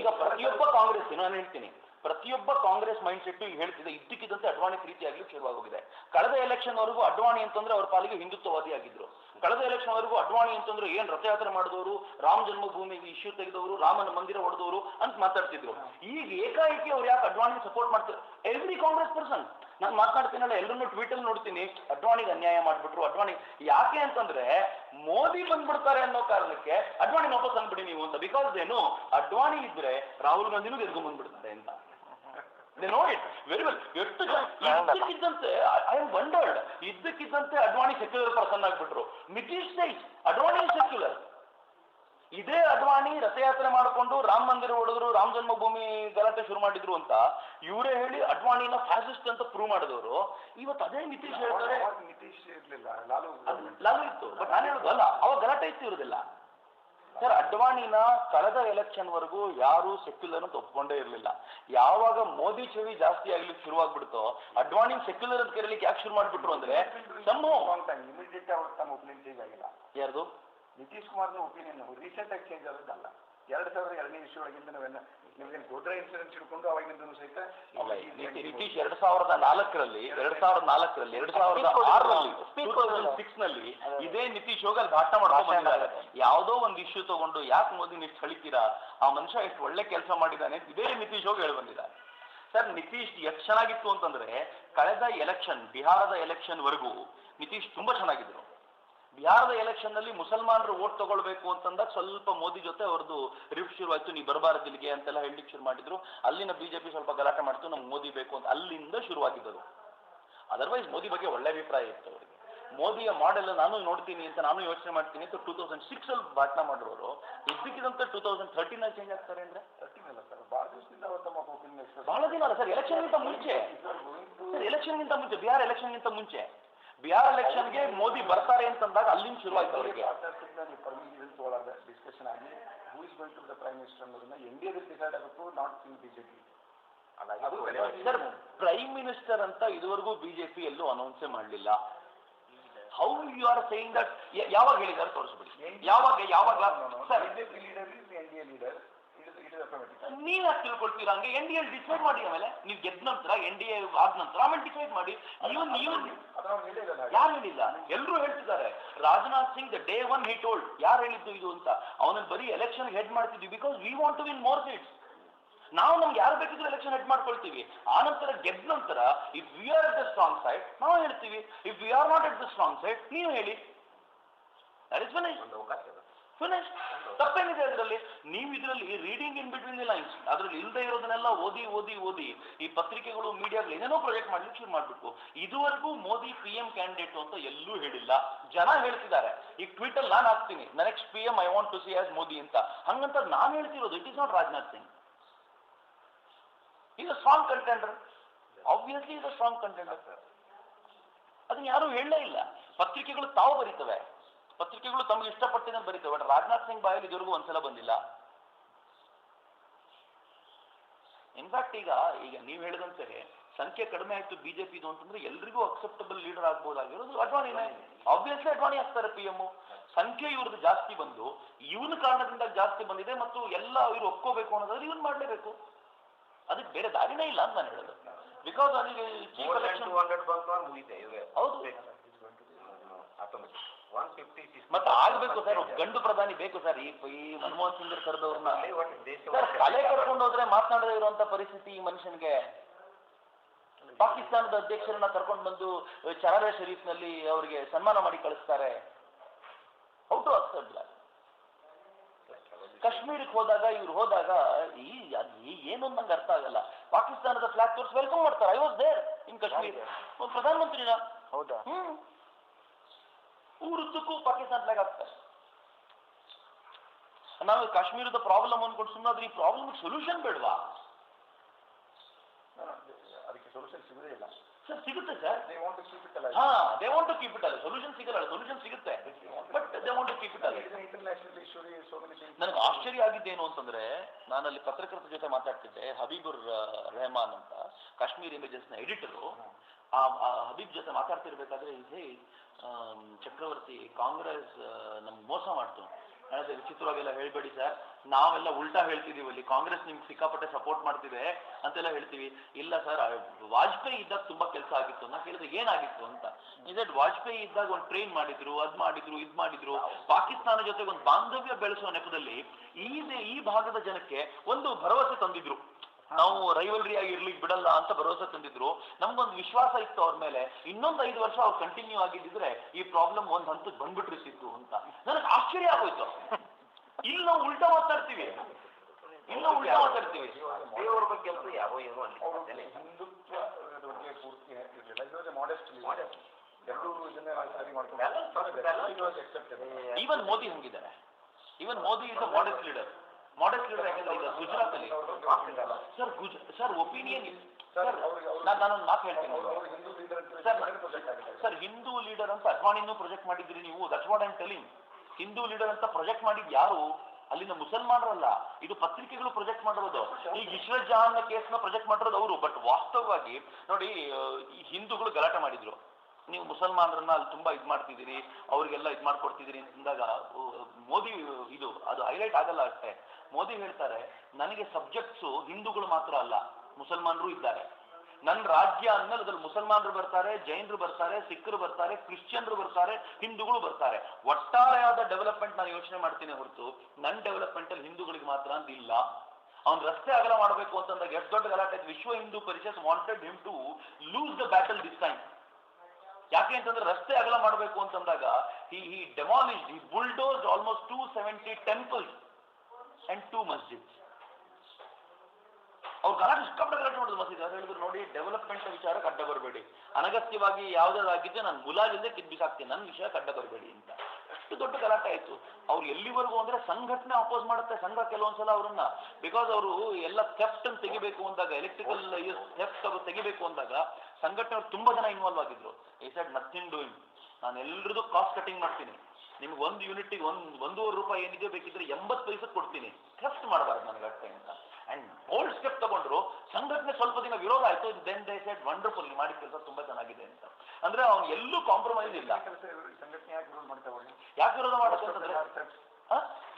ಈಗ ಪ್ರತಿಯೊಬ್ಬ ಕಾಂಗ್ರೆಸ್ ನಾನು ಹೇಳ್ತೀನಿ. ಪ್ರತಿಯೊಬ್ಬ ಕಾಂಗ್ರೆಸ್ ಮೈಂಡ್ ಸೆಟ್ ಹೇಳ್ತಿದೆ, ಇದ್ದಕ್ಕಿದ್ದಂತೆ ಅಡ್ವಾಣಿ ಪ್ರೀತಿ ಆಗ್ಲಿಕ್ಕೆ ಶುರುವಾಗೋಗಿದೆ. ಕಳೆದ ಎಲೆಕ್ಷನ್ ವರೆಗೂ ಅಡ್ವಾಣಿ ಅಂತಂದ್ರೆ ಅವ್ರ ಪಾಲಿಗೆ ಹಿಂದುತ್ವವಾದಿ ಆಗಿದ್ರು. ಕಳೆದ ಎಲೆಕ್ಷನ್ ವರೆಗೂ ಅಡ್ವಾಣಿ ಅಂತಂದ್ರೆ ಏನ್ ರಥಯಾತ್ರೆ ಮಾಡಿದವರು, ರಾಮ ಜನ್ಮಭೂಮಿ ಇಶ್ಯೂ ತೆಗೆದವರು, ರಾಮನ ಮಂದಿರ ಹೊಡೆದವರು ಅಂತ ಮಾತಾಡ್ತಿದ್ರು. ಈಗ ಏಕಾಏಕಿ ಅವ್ರು ಯಾಕೆ ಅಡ್ವಾಣಿ ಸಪೋರ್ಟ್ ಮಾಡ್ತಾರೆ ಎವ್ರಿ ಕಾಂಗ್ರೆಸ್ ಪರ್ಸನ್ ನಾನು ಮಾತನಾಡ್ತೀನಲ್ಲ ಟ್ವೀಟ್ ಅಲ್ಲಿ ನೋಡ್ತೀನಿ. ಅಡ್ವಾಣಿಗೆ ಅನ್ಯಾಯ ಮಾಡ್ಬಿಟ್ರು. ಅಡ್ವಾಣಿ ಯಾಕೆ ಅಂತಂದ್ರೆ ಮೋದಿ ಬಂದ್ಬಿಡ್ತಾರೆ ಅನ್ನೋ ಕಾರಣಕ್ಕೆ ಅಡ್ವಾಣಿ ವಾಪಸ್ ಅಂದ್ಬಿಡಿ ನೀವು ಅಂತ. ಬಿಕಾಸ್ ಏನು? ಅಡ್ವಾಣಿ ಇದ್ರೆ ರಾಹುಲ್ ಗಾಂಧಿನೂ ಗೆದ್ಕೊಂಡ್ ಬಂದ್ಬಿಡ್ತಾರೆ ಅಂತ. They know it very well ಎಷ್ಟು ಜನ ಇದ್ದಕ್ಕಿದ್ದಂತೆ ಐ ಆಮ್ ವಂಡರ್ಡ್ ಇದ್ದಕ್ಕಿದ್ದಂತೆ ಅಡ್ವಾಣಿ ಸೆಕ್ಯುಲರ್ ಪರ್ಸನ್ ಆಗ್ಬಿಟ್ರು. ನಿತೀಶ್ ಸೈಸ್ ಅಡ್ವಾಣಿ ಸೆಕ್ಯುಲರ್ ಇದೇ ಅಡ್ವಾಣಿ ರಥಯಾತ್ರೆ ಮಾಡಿಕೊಂಡು ರಾಮ ಮಂದಿರ ಹೊಡೆದ್ರು ರಾಮ ಜನ್ಮಭೂಮಿ ಗಲಾಟೆ ಶುರು ಮಾಡಿದ್ರು ಅಂತ ಇವರೇ ಹೇಳಿ ಅಡ್ವಾಣಿನ ಫ್ಯಾಸಿಸ್ಟ್ ಅಂತ ಪ್ರೂವ್ ಮಾಡಿದವರು. ಇವತ್ತು ಅದೇ ನಿತೀಶ್ ಹೇಳ್ತಾರೆ. ನಿತೀಶ್ ಇರ್ಲಿಲ್ಲ ಲಾಲು. ಲಾಲು ಇತ್ತು ಬಟ್ ನಾನು ಹೇಳೋದು ಅಲ್ಲ ಅವಾಗ ಗಲಾಟೆ ಇತ್ತು ಇರೋದಿಲ್ಲ ಸರ್ ಅಡ್ವಾಣಿನ ಕಳೆದ ಎಲೆಕ್ಷನ್ ವರೆಗೂ ಯಾರು ಸೆಕ್ಯುಲರ್ ಅಂತ ಒಪ್ಕೊಂಡೇ ಇರಲಿಲ್ಲ. ಯಾವಾಗ ಮೋದಿ ಚವಿ ಜಾಸ್ತಿ ಆಗ್ಲಿಕ್ಕೆ ಶುರುವಾಗ್ಬಿಡ್ತೋ ಅಡ್ವಾಣಿ ಸೆಕ್ಯುಲರ್ ಅಂತ ಕರೀಲಿಕ್ಕೆ ಯಾಕೆ ಶುರು ಮಾಡ್ಬಿಟ್ರು ಅಂದ್ರೆ ಇಮಿಡಿಯೇಟ್ ಅವ್ರ ತಮ್ಮ ಒಪಿನಿಯನ್ ಚೇಂಜ್ ಆಗಿಲ್ಲ. ಯಾರ್ದು? ನಿತೀಶ್ ಕುಮಾರ್ನ ಒಪಿನಿಯನ್ ರೀಸೆಂಟ್ ಆಗಿ ಚೇಂಜ್ ಆಗೋದಲ್ಲ ಎರಡ್ ಸಾವಿರದ ಎರಡನೇ ಇಶ್ಯೂ ಒಳಗಿಂದ ನಾವೇನ ನಿಮ್ಗೆ ದೊಡ್ಡ ಇನ್ಸಿಡೆನ್ಸ್ ಹಿಡ್ಕೊಂಡು ಅವಾಗಿನಿಂದ ಸಹಿತ ನಿತೀಶ್ ಎರಡ್ ಸಾವಿರದ ನಾಲ್ಕರಲ್ಲಿ ಎರಡ್ ಸಾವಿರದ ನಾಲ್ಕರಲ್ಲಿ ಎರಡ್ ಸಾವಿರದ ಆರರಲ್ಲಿ ಟೂ ತೌಸಂಡ್ ಸಿಕ್ಸ್ನಲ್ಲಿ ಇದೇ ನಿತೀಶ್ ಹೋಗಿ ಅಲ್ಲಿ ಭಾಷಣ ಮಾಡ್ಕೊಂಡು ಬಂದಿದ್ದಾರೆ. ಯಾವುದೋ ಒಂದು ಇಶ್ಯೂ ತಗೊಂಡು ಯಾಕೆ ಮೋದಿ ನೀವು ಕಳಿತೀರಾ ಆ ಮನುಷ್ಯ ಎಷ್ಟು ಒಳ್ಳೆ ಕೆಲಸ ಮಾಡಿದ್ದಾನೆ ಇದೇ ನಿತೀಶ್ ಹೋಗಿ ಹೇಳಿ ಬಂದಿದ್ದಾರೆ. ಸರ್ ನಿತೀಶ್ ಎಷ್ಟು ಚೆನ್ನಾಗಿತ್ತು ಅಂತಂದ್ರೆ ಕಳೆದ ಎಲೆಕ್ಷನ್ ಬಿಹಾರದ ಎಲೆಕ್ಷನ್ ವರೆಗೂ ನಿತೀಶ್ ತುಂಬಾ ಚೆನ್ನಾಗಿದ್ರು. ಬಿಹಾರದ ಎಲೆಕ್ಷನ್ನಲ್ಲಿ ಮುಸಲ್ಮಾನರು ವೋಟ್ ತಗೊಳ್ಬೇಕು ಅಂತಂದಾಗ ಸ್ವಲ್ಪ ಮೋದಿ ಜೊತೆ ಅವ್ರದ್ದು ರಿಫ್ ಶುರುವಾಯ್ತು ನೀ ಬರಬಾರದು ಇಲ್ಲಿಗೆ ಅಂತೆಲ್ಲ ಹೇಳಲಿಕ್ಕೆ ಶುರು ಮಾಡಿದ್ರು. ಅಲ್ಲಿನ ಬಿಜೆಪಿ ಸ್ವಲ್ಪ ಗಲಾಟೆ ಮಾಡ್ತು ನಮ್ಗೆ ಮೋದಿ ಬೇಕು ಅಂತ. ಅಲ್ಲಿಂದ ಶುರುವಾಗಿದ್ದದು. ಅದರ್ವೈಸ್ ಮೋದಿ ಬಗ್ಗೆ ಒಳ್ಳೆ ಅಭಿಪ್ರಾಯ ಇತ್ತು ಅವರಿಗೆ. ಮೋದಿಯ ಮಾಡೆಲ್ ನಾನು ನೋಡ್ತೀನಿ ಅಂತ ನಾನು ಯೋಚನೆ ಮಾಡ್ತೀನಿ ಅಂತ ಟೂ ತೌಸಂಡ್ ಸಿಕ್ಸ್ ಅಲ್ಲಿ ಭಾಷಣ ಮಾಡಿರೋರು. ಇದ್ದಕ್ಕಿದಂತ ಟೂ ತೌಸಂಡ್ ಥರ್ಟೀನ್ ಅಲ್ಲಿ ಚೇಂಜ್ ಆಗ್ತಾರೆ ಅಂದ್ರೆ? ಬಹಳ ದಿನ ಅಲ್ಲ ಸರ್ ಎಲೆಕ್ಷನ್ಗಿಂತ ಮುಂಚೆ. ಸರ್ ಎಲೆಕ್ಷನ್ಗಿಂತ ಮುಂಚೆ. ಬಿಹಾರ್ ಎಲೆಕ್ಷನ್ಗಿಂತ ಮುಂಚೆ. ಬಿಹಾರ್ ಎಲೆಕ್ಷನ್ಗೆ ಮೋದಿ ಬರ್ತಾರೆ ಅಂತಂದಾಗ ಅಲ್ಲಿಂದ ಶುರುವಾಯ್ತು ಅವರಿಗೆ. ಪರ್ಮಿಷನ್ ತಗೊಳ್ಳೋದ ಡಿಸ್ಕಷನ್ ಆಗಿ who is going to the prime minister ಅನ್ನೋದನ್ನ ಎನ್ ಡಿ ಎ ಡಿಸೈಡ್ ಆಗುತ್ತೆ not in BJP sir prime minister ಅಂತ ಇದುವರೆಗೂ ಬಿಜೆಪಿ ಎಲ್ಲೂ ಅನೌನ್ಸೇ ಮಾಡಲಿಲ್ಲ how you are saying that ಯಾವಾಗ ಹೇಳಿದ್ದಾರೆ, ತೋರಿಸ್ಬಿಡಿ. ಯಾವಾಗ ಯಾವಾಗ? Sir BJP leader is N D A leader ನೀವ್ ಯಾಕೆ ತಿಳ್ಕೊಳ್ತೀರಾ? ಹಂಗೆ ಎನ್ ಡಿ ಎಲ್ ಡಿಸೈಡ್ ಮಾಡಿ ಆಮೇಲೆ? ನೀವು ಗೆದ್ದ ನಂತರ ಎನ್ ಡಿ ಎ ಆದ ನಂತರ ಆಮೇಲೆ ಡಿಸೈಡ್ ಮಾಡಿ. ನೀವು ಹಾಗೆ. ಯಾರು ಹೇಳಿಲ್ಲ? ಎಲ್ಲರೂ ಹೇಳ್ತಿದ್ದಾರೆ. Rajnath Singh the day one he told ಯಾರು ಹೇಳಿದ್ದು ಇದು ಅಂತ? ಅವನನ್ನ ಬರೀ ಎಲೆಕ್ಷನ್ ಹೆಡ್ ಮಾಡ್ತಿದ್ವಿ because we want to win more seats ನಾವು ನಮ್ಗೆ ಯಾರು ಬೇಕಿದ್ರು ಎಲೆಕ್ಷನ್ ಹೆಡ್ ಮಾಡ್ಕೊಳ್ತೀವಿ. ಆ ನಂತರ ಗೆದ್ದ ನಂತರ if we are at the strong side ನಾವು ಹೇಳ್ತೀವಿ. If we are not at the strong side ನೀವು ಹೇಳಿ. ದಟ್ ಇಸ್ ಫಿನಿಶ್ ತಪ್ಪೇನಿದೆ ಅದರಲ್ಲಿ? ನೀವು ಇದರಲ್ಲಿ reading in between the lines ಅದರಲ್ಲಿ ಇಲ್ಲದೆ ಇರೋದನ್ನೆಲ್ಲ ಓದಿ ಓದಿ ಓದಿ, ಈ ಪತ್ರಿಕೆಗಳು ಮೀಡಿಯಾಗಳು ಏನೇನೋ ಪ್ರೊಜೆಕ್ಟ್ ಮಾಡ್ಲಿಕ್ಕೆ ಶುರು ಮಾಡ್ಬಿಟ್ಟು ಇದುವರೆಗೂ ಮೋದಿ ಪಿ ಎಂ ಕ್ಯಾಂಡಿಡೇಟ್ ಅಂತ ಎಲ್ಲೂ ಹೇಳಿಲ್ಲ. ಜನ ಹೇಳ್ತಿದ್ದಾರೆ. ಈಗ ಟ್ವೀಟ್ ಅಲ್ಲಿ ನಾನು ಹಾಕ್ತೀನಿ. Next P M I want to see as Modi ಅಂತ. ಹಂಗಂತ ನಾನು ಹೇಳ್ತಿರೋದು it is not Rajnath Singh a strong contender obviously a strong contender ಅದನ್ನ ಯಾರು ಹೇಳಲೇ ಇಲ್ಲ. ಪತ್ರಿಕೆಗಳು ತಾವು ಬರೀತವೆ. ಪತ್ರಿಕೆಗಳು ತಮಗೆ ಇಷ್ಟಪಟ್ಟಿದ್ದನ್ನು ಬರೀತವೆ ಬಟ್ ರಾಜನಾಥ್ ಸಿಂಗ್ ಬಾಯಲ್ಲಿ ಇದುವರೆಗೂ ಒಂದ್ಸಲ ಬಂದಿಲ್ಲ. ಇನ್ಫ್ಯಾಕ್ಟ್ ಈಗ ಈಗ ನೀವು ಹೇಳಿದಂತೆ ಸಂಖ್ಯೆ ಕಡಿಮೆ ಆಯ್ತು ಬಿಜೆಪಿದು ಅಂತಂದ್ರೆ ಎಲ್ರಿಗೂ ಅಕ್ಸೆಪ್ಟಬಲ್ ಲೀಡರ್ ಆಗ್ಬೋದಾಗಿರೋದು ಅಡ್ವಾಣಿ. ಆಬ್ವಿಯಸ್ಲಿ ಅಡ್ವಾಣಿ ಆಗ್ತಾರೆ ಪಿ ಎಂ ಸಂಖ್ಯೆ ಇವ್ರದ್ದು ಜಾಸ್ತಿ ಬಂದು ಇವನ ಕಾರಣದಿಂದ ಜಾಸ್ತಿ ಬಂದಿದೆ ಮತ್ತು ಎಲ್ಲ ಇವ್ರು ಒಪ್ಕೋಬೇಕು ಅನ್ನೋದಾದ್ರೆ ಇವನ್ ಮಾಡಲೇಬೇಕು. ಅದಕ್ಕೆ ಬೇರೆ ದಾರಿನೇ ಇಲ್ಲ ಅಂತ ನಾನು ಹೇಳೋದು. ಬಿಕಾಸ್ ಅಲ್ಲಿ ಚೀಫ್ ಎಲೆಕ್ಷನ್ ಹೌದು. ಮತ್ತೆ ಆಗ್ಬೇಕು ಸರ್ ಗಂಡು ಪ್ರಧಾನಿ ಬೇಕು ಸರ್. ಈ ಈ ಮನಮೋಹನ್ ಸಿಂಗ್ ಕರೆದವ್ರನ್ನ. ಕಲೆ ಸರ್ ತಲೆ ಕರ್ಕೊಂಡು ಹೋದ್ರೆ ಮಾತನಾಡದೇ ಇರುವಂತ ಪರಿಸ್ಥಿತಿ ಈ ಮನುಷ್ಯನಿಗೆ. ಪಾಕಿಸ್ತಾನದ ಅಧ್ಯಕ್ಷರನ್ನ ಕರ್ಕೊಂಡು ಬಂದು ಶರೀಫ್ನಲ್ಲಿ ಅವರಿಗೆ ಸನ್ಮಾನ ಮಾಡಿ ಕಳಿಸ್ತಾರೆ. ಔಟ್ ಟು ಅಕ್ಸೆಪ್ಟ್ ಕಾಶ್ಮೀರಕ್ಕೆ ಹೋದಾಗ ಇವ್ರು ಹೋದಾಗ ಈ ಏನು ನಂಗೆ ಅರ್ಥ ಆಗಲ್ಲ. ಪಾಕಿಸ್ತಾನದ ಫ್ಲಾಗ್ ತೋರಿಸಿ ವೆಲ್ಕಮ್ ಮಾಡ್ತಾರೆ. I was there in Kashmir ಪ್ರಧಾನಮಂತ್ರಿನ. ಹೌದಾ? ಹ್ಮ್. ಊರುದ್ದಕ್ಕೂ ಪಾಕಿಸ್ತಾನ ಫ್ಲಾಗ್ ಹಾಕ್ತಾರೆ. ನಾವು ಕಾಶ್ಮೀರದ ಪ್ರಾಬ್ಲಮ್ ಅನ್ಕೊಂಡು ಸುಮ್ಮನಾದ್ರೆ ಈ ಪ್ರಾಬ್ಲಮ್ ಸೊಲ್ಯೂಷನ್ ಬೇಡವಾ? ಅದಕ್ಕೆ ಸೊಲ್ಯೂಷನ್ ಸಿಗುದೇ ಇಲ್ಲ. ಸರ್ ಸಿಗುತ್ತೆ sir. They want to keep it ಅಲ್ಲ ಹಾ they want to keep it ಅಲ್ಲ ಸೊಲ್ಯೂಷನ್ ಸಿಗಲ್ಲ ಸೊಲ್ಯೂಷನ್ ಸಿಗುತ್ತೆ. But they want to keep it ಅಲ್ಲ international issue so many things ನನಗೆ ಆಶ್ಚರ್ಯ ಆಗಿದ್ದೇನು ಅಂತಂದ್ರೆ ನಾನು ಅಲ್ಲಿ ಪತ್ರಕರ್ತರ ಜೊತೆ ಮಾತಾಡ್ತಿದ್ದೆ ಹಬೀಬುರ್ ರೆಹಮಾನ್ ಅಂತ ಕಾಶ್ಮೀರ್ನ ಎಡಿಟರು ಆ ಹಬೀಬ್ ಜೊತೆ ಮಾತಾಡ್ತಿರ್ಬೇಕಾದ್ರೆ ಹೇ ಚಕ್ರವರ್ತಿ ಕಾಂಗ್ರೆಸ್ ನಮ್ಗೆ ಮೋಸ ಮಾಡ್ತು. ಅದೇ ವಿಚಿತ್ರವಾಗೆಲ್ಲ ಹೇಳ್ಬೇಡಿ ಸರ್. ನಾವೆಲ್ಲ ಉಲ್ಟಾ ಹೇಳ್ತಿದೀವಿ ಅಲ್ಲಿ. ಕಾಂಗ್ರೆಸ್ ನಿಮ್ಗೆ ಸಿಕ್ಕಾಪಟ್ಟೆ ಸಪೋರ್ಟ್ ಮಾಡ್ತಿದೆ ಅಂತೆಲ್ಲ ಹೇಳ್ತೀವಿ. ಇಲ್ಲ ಸರ್ ವಾಜಪೇಯಿ ಇದ್ದಾಗ ತುಂಬಾ ಕೆಲಸ ಆಗಿತ್ತು. ನಾ ಕೇಳಿದ್ರೆ ಏನಾಗಿತ್ತು ಅಂತ. ಇದ್ ವಾಜಪೇಯಿ ಇದ್ದಾಗ ಒಂದು ಟ್ರೈನ್ ಮಾಡಿದ್ರು, ಅದ್ ಮಾಡಿದ್ರು, ಇದ್ ಮಾಡಿದ್ರು. ಪಾಕಿಸ್ತಾನ ಜೊತೆ ಒಂದು ಬಾಂಧವ್ಯ ಬೆಳೆಸುವ ನೆಪದಲ್ಲಿ ಈ ಈ ಭಾಗದ ಜನಕ್ಕೆ ಒಂದು ಭರವಸೆ ತಂದಿದ್ರು. ನಾವು ರೈವಲ್ರಿ ಆಗಿ ಇರ್ಲಿಕ್ಕೆ ಬಿಡಲ್ಲ ಅಂತ ಭರವಸೆ ತಂದಿದ್ರು. ನಮ್ಗೊಂದು ವಿಶ್ವಾಸ ಇತ್ತು ಅವ್ರ ಮೇಲೆ. ಇನ್ನೊಂದು ಐದು ವರ್ಷ ಅವ್ರು ಕಂಟಿನ್ಯೂ ಆಗಿದ್ದಿದ್ರೆ ಈ ಪ್ರಾಬ್ಲಮ್ ಒಂದ್ ಹಂತಕ್ಕೆ ಬಂದ್ಬಿಟ್ಟಿರ್ತಿತ್ತು ಅಂತ. ನನಗೆ ಆಶ್ಚರ್ಯ ಆಗೋಯ್ತು. ಇಲ್ಲಿ ನಾವು ಉಲ್ಟಾ ಮಾತಾಡ್ತೀವಿ. ಇಲ್ಲಿ ಉಲ್ಟಾ ಮಾತಾಡ್ತೀವಿ. ದೇವರ ಬಗ್ಗೆ ಅಂತೂ ಏನೋ ಅಲ್ಲಿ ಹಿಂದುತ್ವ ಬಗ್ಗೆ ಪೂರ್ತಿ ಇರಲಿಲ್ಲ ಇದು. ಎರಡೂ ಇದನ್ನೇ ಸರಿ. ಮಾಡ್ಕೊಂಡು even Modi ಹಂಗಿದ್ದಾರೆ? Even Modi is a modest leader modest leader ಯಾಕಂದ್ರೆ ಈಗ ಗುಜರಾತ್ ಅಲ್ಲಿ ಸರ್ ಗುಜ ಸರ್ ಒಪಿನಿಯನ್ ಸರ್ ನಾನು ನಾನೊಂದು ಮಾತು ಹೇಳ್ತೀನಿ ಸರ್ ಸರ್ ಹಿಂದೂ ಲೀಡರ್ ಅಂತ ಅಡ್ವಾಣಿನೂ ಪ್ರೊಜೆಕ್ಟ್ ಮಾಡಿದ್ರಿ ನೀವು. That's what I'm telling Hindu leader ಅಂತ ಪ್ರೊಜೆಕ್ಟ್ ಮಾಡಿದ್ ಯಾರು? ಅಲ್ಲಿನ ಮುಸಲ್ಮಾನರಲ್ಲ. ಇದು ಪತ್ರಿಕೆಗಳು ಪ್ರೊಜೆಕ್ಟ್ ಮಾಡಿರೋದು. ಈ ಇಶ್ರತ್ ಜಹಾನ್ ಕೇಸ್ನ ಪ್ರೊಜೆಕ್ಟ್ ಮಾಡಿರೋದು ಅವರು. ಬಟ್ ವಾಸ್ತವವಾಗಿ ನೋಡಿ ಹಿಂದೂಗಳು ಗಲಾಟೆ ಮಾಡಿದ್ರು. ನೀವು ಮುಸಲ್ಮಾನರನ್ನ ಅಲ್ಲಿ ತುಂಬಾ ಇದ್ ಮಾಡ್ತಿದ್ದೀರಿ ಅವ್ರಿಗೆಲ್ಲ ಇದ್ ಮಾಡ್ಕೊಡ್ತಿದ್ದೀರಿ ಅಂತಂದಾಗ ಆ, ಮೋದಿ ಇದು ಅದು ಹೈಲೈಟ್ ಆಗಲ್ಲ ಅಷ್ಟೇ. ಮೋದಿ ಹೇಳ್ತಾರೆ ನನಗೆ ಸಬ್ಜೆಕ್ಟ್ಸು ಹಿಂದೂಗಳು ಮಾತ್ರ ಅಲ್ಲ ಮುಸಲ್ಮಾನರು ಇದ್ದಾರೆ. ನನ್ನ ರಾಜ್ಯ ಅಂದ್ಮೇಲೆ ಅದ್ರಲ್ಲಿ ಮುಸಲ್ಮಾನರು ಬರ್ತಾರೆ ಜೈನರು ಬರ್ತಾರೆ ಸಿಖ್ರು ಬರ್ತಾರೆ ಕ್ರಿಶ್ಚಿಯನ್ರು ಬರ್ತಾರೆ ಹಿಂದೂಗಳು ಬರ್ತಾರೆ. ಒಟ್ಟಾರೆಯಾದ ಡೆವಲಪ್ಮೆಂಟ್ ನಾನು ಯೋಚನೆ ಮಾಡ್ತೀನಿ ಹೊರತು ನನ್ನ ಡೆವಲಪ್ಮೆಂಟ್ ಅಲ್ಲಿ ಹಿಂದೂಗಳಿಗೆ ಮಾತ್ರ ಅಂತ ಇಲ್ಲ. ಅವ್ನು ರಸ್ತೆ ಅಗಲ ಮಾಡಬೇಕು ಅಂತಂದಾಗ ಎಷ್ಟು ದೊಡ್ಡ ಗಲಾಟೆ. Vishwa Hindu Parishad wanted him to lose the battle this time ಯಾಕೆ ಅಂತಂದ್ರೆ ರಸ್ತೆ ಅಗಲ ಮಾಡಬೇಕು ಅಂತಂದಾಗ ಈ ಈ ಡೆಮಾಲಿಶ್ ಈ bulldoze almost two seventy temples and two masjid ಅವ್ರು ಗಲಾಟೆ ಸಿಕ್ಕಾಪಟ್ಟೆ ಗಲಾಟೆ ಮಾಡಿದ್ರು ಮಸೀದಿ, ಅವ್ರು ಹೇಳಿದ್ರು ನೋಡಿ ಡೆವಲಪ್ಮೆಂಟ್ ವಿಚಾರಕ್ಕೆ ಅಡ್ಡ ಬರಬೇಡಿ. ಅನಗತ್ಯವಾಗಿ ಯಾವುದಾಗಿದ್ದೆ ನಾನು ಮುಲಾಜಿಂದ ಕಿದ್ಬಿಸಾಕ್ತೀನಿ ನನ್ನ ವಿಷಯ ಅಡ್ಡ ಬರಬೇಡಿ ಅಂತ. ಅಷ್ಟು ದೊಡ್ಡ ಗಲಾಟೆ ಆಯ್ತು. ಅವ್ರು ಎಲ್ಲಿವರೆಗೂ ಅಂದ್ರೆ ಸಂಘಟನೆ ಅಪೋಸ್ ಮಾಡುತ್ತೆ, ಸಂಘ ಕೆಲವೊಂದ್ಸಲ ಅವ್ರನ್ನ. ಬಿಕಾಸ್ ಅವರು ಎಲ್ಲ ಥೆಫ್ಟ್ ಅನ್ನು ತೆಗಿಬೇಕು ಅಂದಾಗ ಎಲೆಕ್ಟ್ರಿಕಲ್ ಥೆಫ್ಟ್ ಅವರು ತೆಗಿಬೇಕು ಅಂದಾಗ ಸಂಘಟನೆ ತುಂಬಾ ಜನ ಇನ್ವಾಲ್ವ್ ಆಗಿದ್ರು. ಈ ಸೈಡ್ ನಥಿಂಗ್ ಡೂಯಿಂಗ್ ನಾನು ಎಲ್ರದ್ದು ಕಾಸ್ಟ್ ಕಟಿಂಗ್ ಮಾಡ್ತೀನಿ. ನಿಮ್ಗೆ ಒಂದು ಯೂನಿಟಿಗೆ ಒಂದು ಒಂದೂವರೆ ರೂಪಾಯಿ ಏನಿದೆ ಬೇಕಿದ್ರೆ ಎಂಬತ್ತು ಪೈಸೆ ಕೊಡ್ತೀನಿ. ಟ್ರಸ್ಟ್ ಮಾಡಬಾರ್ದು ನನಗೆ ಅಷ್ಟೇ ಅಂತ. ಅಂಡ್ ಬೋಲ್ಡ್ ಸ್ಟೆಪ್ ತಗೊಂಡ್ರು. ಸಂಘಟನೆ ಸ್ವಲ್ಪ ದಿನ ವಿರೋಧ ಆಯ್ತು. ದೆನ್ ದೇ ಸೈಡ್ ವಂಡರ್ಫುಲ್ ನೀವು ಮಾಡಿದ ಕೆಲಸ ತುಂಬಾ ಚೆನ್ನಾಗಿದೆ ಅಂತ. ಅಂದ್ರೆ ಅವ್ನು ಎಲ್ಲೂ ಕಾಂಪ್ರಮೈಸ್ ಇಲ್ಲ. ಸಂಘಟನೆ ಯಾಕೆ ವಿರೋಧ ಮಾಡ್ತಾ ಯಾಕೆ ವಿರೋಧ ಮಾಡ್ತಾರೆ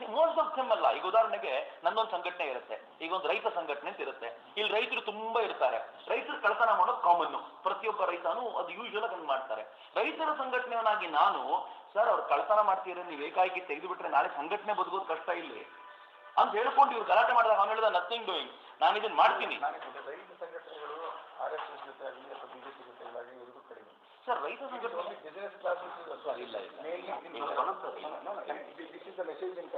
ಮೋಸ್ಟ್ ಆಫ್ ಸೆಮ್ ಅಲ್ಲ. ಈಗ ಉದಾಹರಣೆಗೆ ನನ್ನೊಂದು ಸಂಘಟನೆ ಇರುತ್ತೆ. ಈಗ ಒಂದು ರೈತ ಸಂಘಟನೆ ಅಂತ ಇರುತ್ತೆ. ಇಲ್ಲಿ ರೈತರು ತುಂಬಾ ಇರ್ತಾರೆ. ರೈತರು ಕಳ್ತನ ಮಾಡೋದು ಕಾಮನ್ ಪ್ರತಿಯೊಬ್ಬ ರೈತನು ಅದು ಯೂಶುವಲ್ ಆಗಿ ಮಾಡ್ತಾರೆ. ರೈತರ ಸಂಘಟನೆಯವನಾಗಿ ನಾನು, ಸರ್, ಅವ್ರು ಕಳ್ತನ ಮಾಡ್ತೀರ ನೀವು ಏಕಾಏಕಿ ತೆಗೆದು ಬಿಟ್ರೆ ನಾಳೆ ಸಂಘಟನೆ ಬದುಕೋದು ಕಷ್ಟ ಇಲ್ಲಿ ಅಂತ ಹೇಳ್ಕೊಂಡು ಇವ್ರು ಗಲಾಟೆ ಮಾಡಿದಾಗ ಅವ್ನು ಹೇಳಿದ ನಥಿಂಗ್ ಡೂಯಿಂಗ್ ನಾನು ಇದನ್ನ ಮಾಡ್ತೀನಿ. ಸರ್ ರೈತ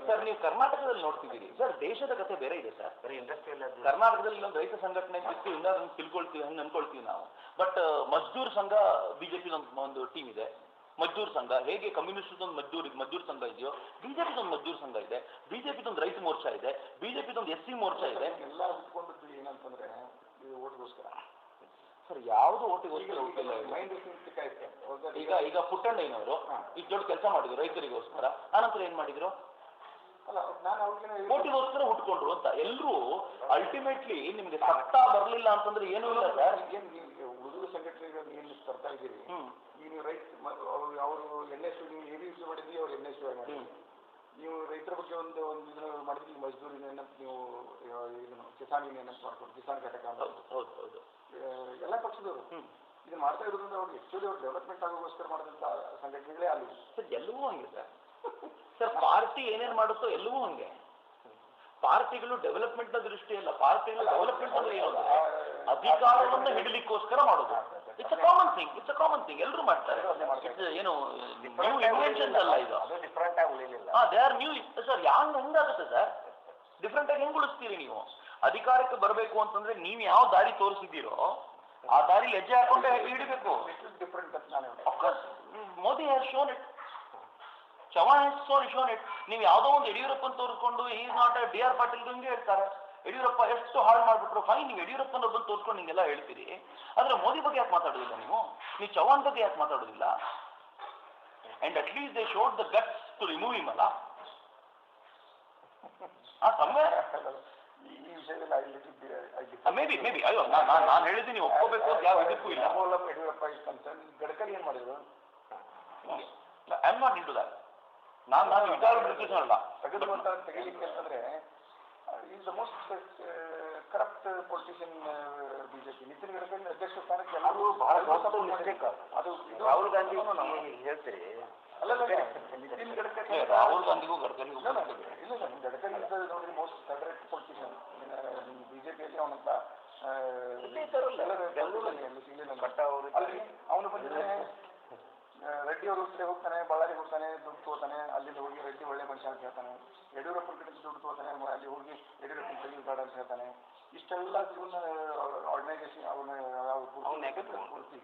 ಸರ್, ನೀವು ಕರ್ನಾಟಕದಲ್ಲಿ ನೋಡ್ತಿದ್ದೀರಿ. ಸರ್ ದೇಶದ ಕತೆ ಬೇರೆ ಇದೆ ಸರ್. ಬರೀ ಇಂಡಸ್ಟ್ರಿಯಲ್ ಕರ್ನಾಟಕದಲ್ಲಿ ಒಂದು ರೈತ ಸಂಘಟನೆ ಇತ್ತು ಇನ್ನೂ ತಿಳ್ಕೊಳ್ತೀವಿ ಹಂಗೆ ಅನ್ಕೊಳ್ತೀವಿ ನಾವು. ಬಟ್ ಮಜ್ದೂರ್ ಸಂಘ ಬಿಜೆಪಿ ಒಂದು ಟೀಮ್ ಇದೆ. ಮಜ್ದೂರ್ ಸಂಘ. ಹೇಗೆ ಕಮ್ಯುನಿಸ್ಟ್ ಒಂದು ಮಜ್ದೂರ್ ಮಜ್ದೂರ್ ಸಂಘ ಇದೆಯೋ ಬಿಜೆಪಿ ಒಂದು ಮಜ್ದೂರ್ ಸಂಘ ಇದೆ. ಬಿಜೆಪಿ ಒಂದು ರೈತ ಮೋರ್ಚಾ ಇದೆ. ಬಿಜೆಪಿ ಒಂದು ಎಸ್ ಸಿ ಮೋರ್ಚಾ ಇದೆ. ಎಲ್ಲ ಹುಟ್ಕೊಂಡದ್ದು ಏನಂತಂದ್ರೆ ಓಟ್ಗೋಸ್ಕರ. ಸರ್ ಯಾವುದು ಒಟ್ಟಿಗೋಸ್ಕರ. ಮೈಂಡ್ ಈಗ ಈಗ ಪುಟ್ಟಣ್ಣಯ್ಯನವರು ಇಷ್ಟು ದೊಡ್ಡ ಕೆಲಸ ಮಾಡಿದ್ರು ರೈತರಿಗೋಸ್ಕರ. ಆನಂತರ ಏನ್ ಮಾಡಿದ್ರು? ಅಲ್ಲ ನಾನು ಅವ್ರಿಗೆ ಓಟಿಗೋಸ್ಕರ ಹುಟ್ಕೊಂಡ್ರು ಅಂತ. ಎಲ್ಲರೂ ಅಲ್ಟಿಮೇಟ್ಲಿ ನಿಮ್ಗೆ ಸತ್ತ ಬರ್ಲಿಲ್ಲ ಅಂತಂದ್ರೆ ಏನು ಇಲ್ಲ ಸರ್. ಏನು ಹುಡುಗರ ಸಂಘಟನೆಗಳನ್ನು ಏನು ತರ್ತಾ ಇದ್ದೀರಿ? ನೀವು ರೈತ ಅವರು ಎನ್ ಎಸ್ ನೀವು ಎ ಬಿ ಸಿ ಮಾಡಿದ್ರಿ ಅವ್ರು ಎನ್ ಎಸ್ ಯು ಮಾಡಿದ್ರಿ. ನೀವು ರೈತರ ಬಗ್ಗೆ ಒಂದು ಒಂದು ಇದನ್ನ ಮಾಡಿದ್ರಿ ಮಜ್ದೂರಿನ ನೆನಪು ನೀವು ಇದನ್ನು ಕಿಸಾನ್ ನೆನಪು ಮಾಡ್ಕೊಂಡು ಕಿಸಾನ್ ಘಟಕ ಅಂತ. ಹೌದು ಹೌದು. ಎಲ್ಲ ಪಕ್ಷದವರು ಇದು ಇದನ್ನ ಮಾಡ್ತಾ ಇರೋದ್ರಿಂದ ಅವ್ರಿಗೆ ಆಕ್ಚುಲಿ ಅವ್ರು ಡೆವಲಪ್ಮೆಂಟ್ ಆಗೋಸ್ಕರ ಮಾಡಿದಂಥ ಸಂಘಟನೆಗಳೇ ಅಲ್ಲಿ ಸರ್ ಎಲ್ಲವೂ ಹಂಗೆ ಸರ್ ಸರ್ ಪಾರ್ಟಿ ಏನೇನ್ ಮಾಡುತ್ತೋ ಎಲ್ಲವೂ ಹಂಗೆ ಪಾರ್ಟಿಗಳು ಡೆವಲಪ್ಮೆಂಟ್ನ ದೃಷ್ಟಿ ಅಲ್ಲ ಪಾರ್ಟಿಗಳು ಡೆವಲಪ್ಮೆಂಟ್ ಅಂದ್ರೆ ಏನು ಅಧಿಕಾರವನ್ನು ಹಿಡಲಿಕ್ಕೋಸ್ಕರ ಮಾಡೋದು it's a common thing it's a common thing ಎಲ್ಲರೂ ಮಾಡ್ತಾರೆ ಏನು ನ್ಯೂ ಇನ್ವೆನ್ಷನ್ಸ್ ಅಲ್ಲ ಇದು ಅದು ಡಿಫ್ರೆಂಟ್ ಆಗಿ ಉಳಿಲಿಲ್ಲ ಹಾ they are new sir young ಹೆಂಗಾಗುತ್ತೆ sir different ಆಗಿ ಹೆಂಗ್ ಉಳಿಸ್ತೀರಿ ನೀವು ಅಧಿಕಾರಕ್ಕೆ ಬರಬೇಕು ಅಂತಂದ್ರೆ ನೀವು ಯಾವ ದಾರಿ ತೋರಿಸಿದ್ದೀರೋ ಆ ದಾರಿ ಹೆಜ್ಜೆ ಹಾಕೊಂಡೆ ಹಿಡಿಬೇಕು. ಹೇಳ್ದೆ. Modi has shown it Chavan has shown shown it ನೀವು ಯಾವುದೋ ಒಂದು ಯಡಿಯೂರಪ್ಪನ ತೋರಿಸ್ಕೊಂಡು ಈ ನಾಟ್ ಡಿ ಆರ್ ಪಾಟೀಲ್ ಹಿಂಗೆ ಹೇಳ್ತಾರೆ. ಯಡಿಯೂರಪ್ಪ ಎಷ್ಟು ಹಾಳು ಮಾಡ್ಬಿಟ್ರು ಫೈನ್ ನೀವು ಯಡಿಯೂರಪ್ಪನ ಬಂದು ತೋರಿಸ್ಕೊಂಡು ಹಿಂಗೆಲ್ಲ ಹೇಳ್ತೀರಿ. ಆದ್ರೆ ಮೋದಿ ಬಗ್ಗೆ ಯಾಕೆ ಮಾತಾಡೋದಿಲ್ಲ ನೀವು? ನೀವು ಚವಾಣ್ ಬಗ್ಗೆ ಯಾಕೆ ಮಾತಾಡೋದಿಲ್ಲ? And at least they showed the guts to remove him ಅಲ್ಲ? ಆ ಸಮಯ ಈ ವಿಷಯದಲ್ಲಿ I lit I maybe maybe ಅಯ್ಯೋ ನಾನು ನಾನು ನಾನು ಹೇಳಿದ್ದೀನಿ ಒಪ್ಕೋಬೇಕು ಅಂತ ಯಾವ ಇದಕ್ಕೂ ಇಲ್ಲ. ಮೂಲಕ ಯಡಿಯೂರಪ್ಪ ಇಸ್ ಕನ್ಸರ್ನ್ ಗಡ್ಕರಿ ಏನ್ ಮಾಡಿದ್ರು I am not into that ನಾನು ನಾನು ವಿಚಾರ ಬಿಡ್ತೀನಿ ಅಲ್ಲ ತೆಗೆದು ಅಂತ ತೆಗಿಲಿಕ್ಕೆ ಅಂತಂದ್ರೆ is the most corrupt politician BJP Nitin Gadkari ಅಧ್ಯಕ್ಷ ಸ್ಥಾನಕ್ಕೆ ಎಲ್ಲರೂ ಬಹಳ ಅದು ಇದು- ರಾಹುಲ್ ಗಾಂಧಿ. ಹೇಳ್ತೀರಿ ಏ, ರಾಹುಲ್ ಗಾಂಧಿಗೂ ಗಡ್ಕರಿಗೂ ಇಲ್ಲ ಇಲ್ಲ ಗಡ್ಕರಿ ನೋಡ್ರಿ ಮೋಸ್ಟ್ ಫೆಡರೇಟ್ ಪೊಲಿಟಿಷಿಯನ್ ಬಿಜೆಪಿಯಲ್ಲಿ ಅವನಂತ ಬಟ್ ಅವರು ಅಲ್ಲಿ ಅವನು ಬಂದಿದ್ದಾನೆ ರೆಡ್ಡಿ ಅವ್ರ ಕಡೆ ಹೋಗ್ತಾನೆ ಬಳ್ಳಾರಿ ಹೋಗ್ತಾನೆ ದುಡ್ಡು ತೋತಾನೆ ಅಲ್ಲಿಂದ ಹೋಗಿ ರೆಡ್ಡಿ ಒಳ್ಳೆ ಮನುಷ್ಯ ಅಂತ ಹೇಳ್ತಾನೆ. ಯಡಿಯೂರಪ್ಪನ ಕಡೆ ದುಡ್ಡು ತೋತಾನೆ ಅಲ್ಲಿ ಹೋಗಿ ಯಡಿಯೂರಪ್ಪನ ಕೈ ಬೇಡ ಅಂತ ಹೇಳ್ತಾನೆ. ಇಷ್ಟೆಲ್ಲ ಜೀವನ ಆರ್ಗನೈಸೇಷನ್ ಅವನ ಪೂರ್ತಿ.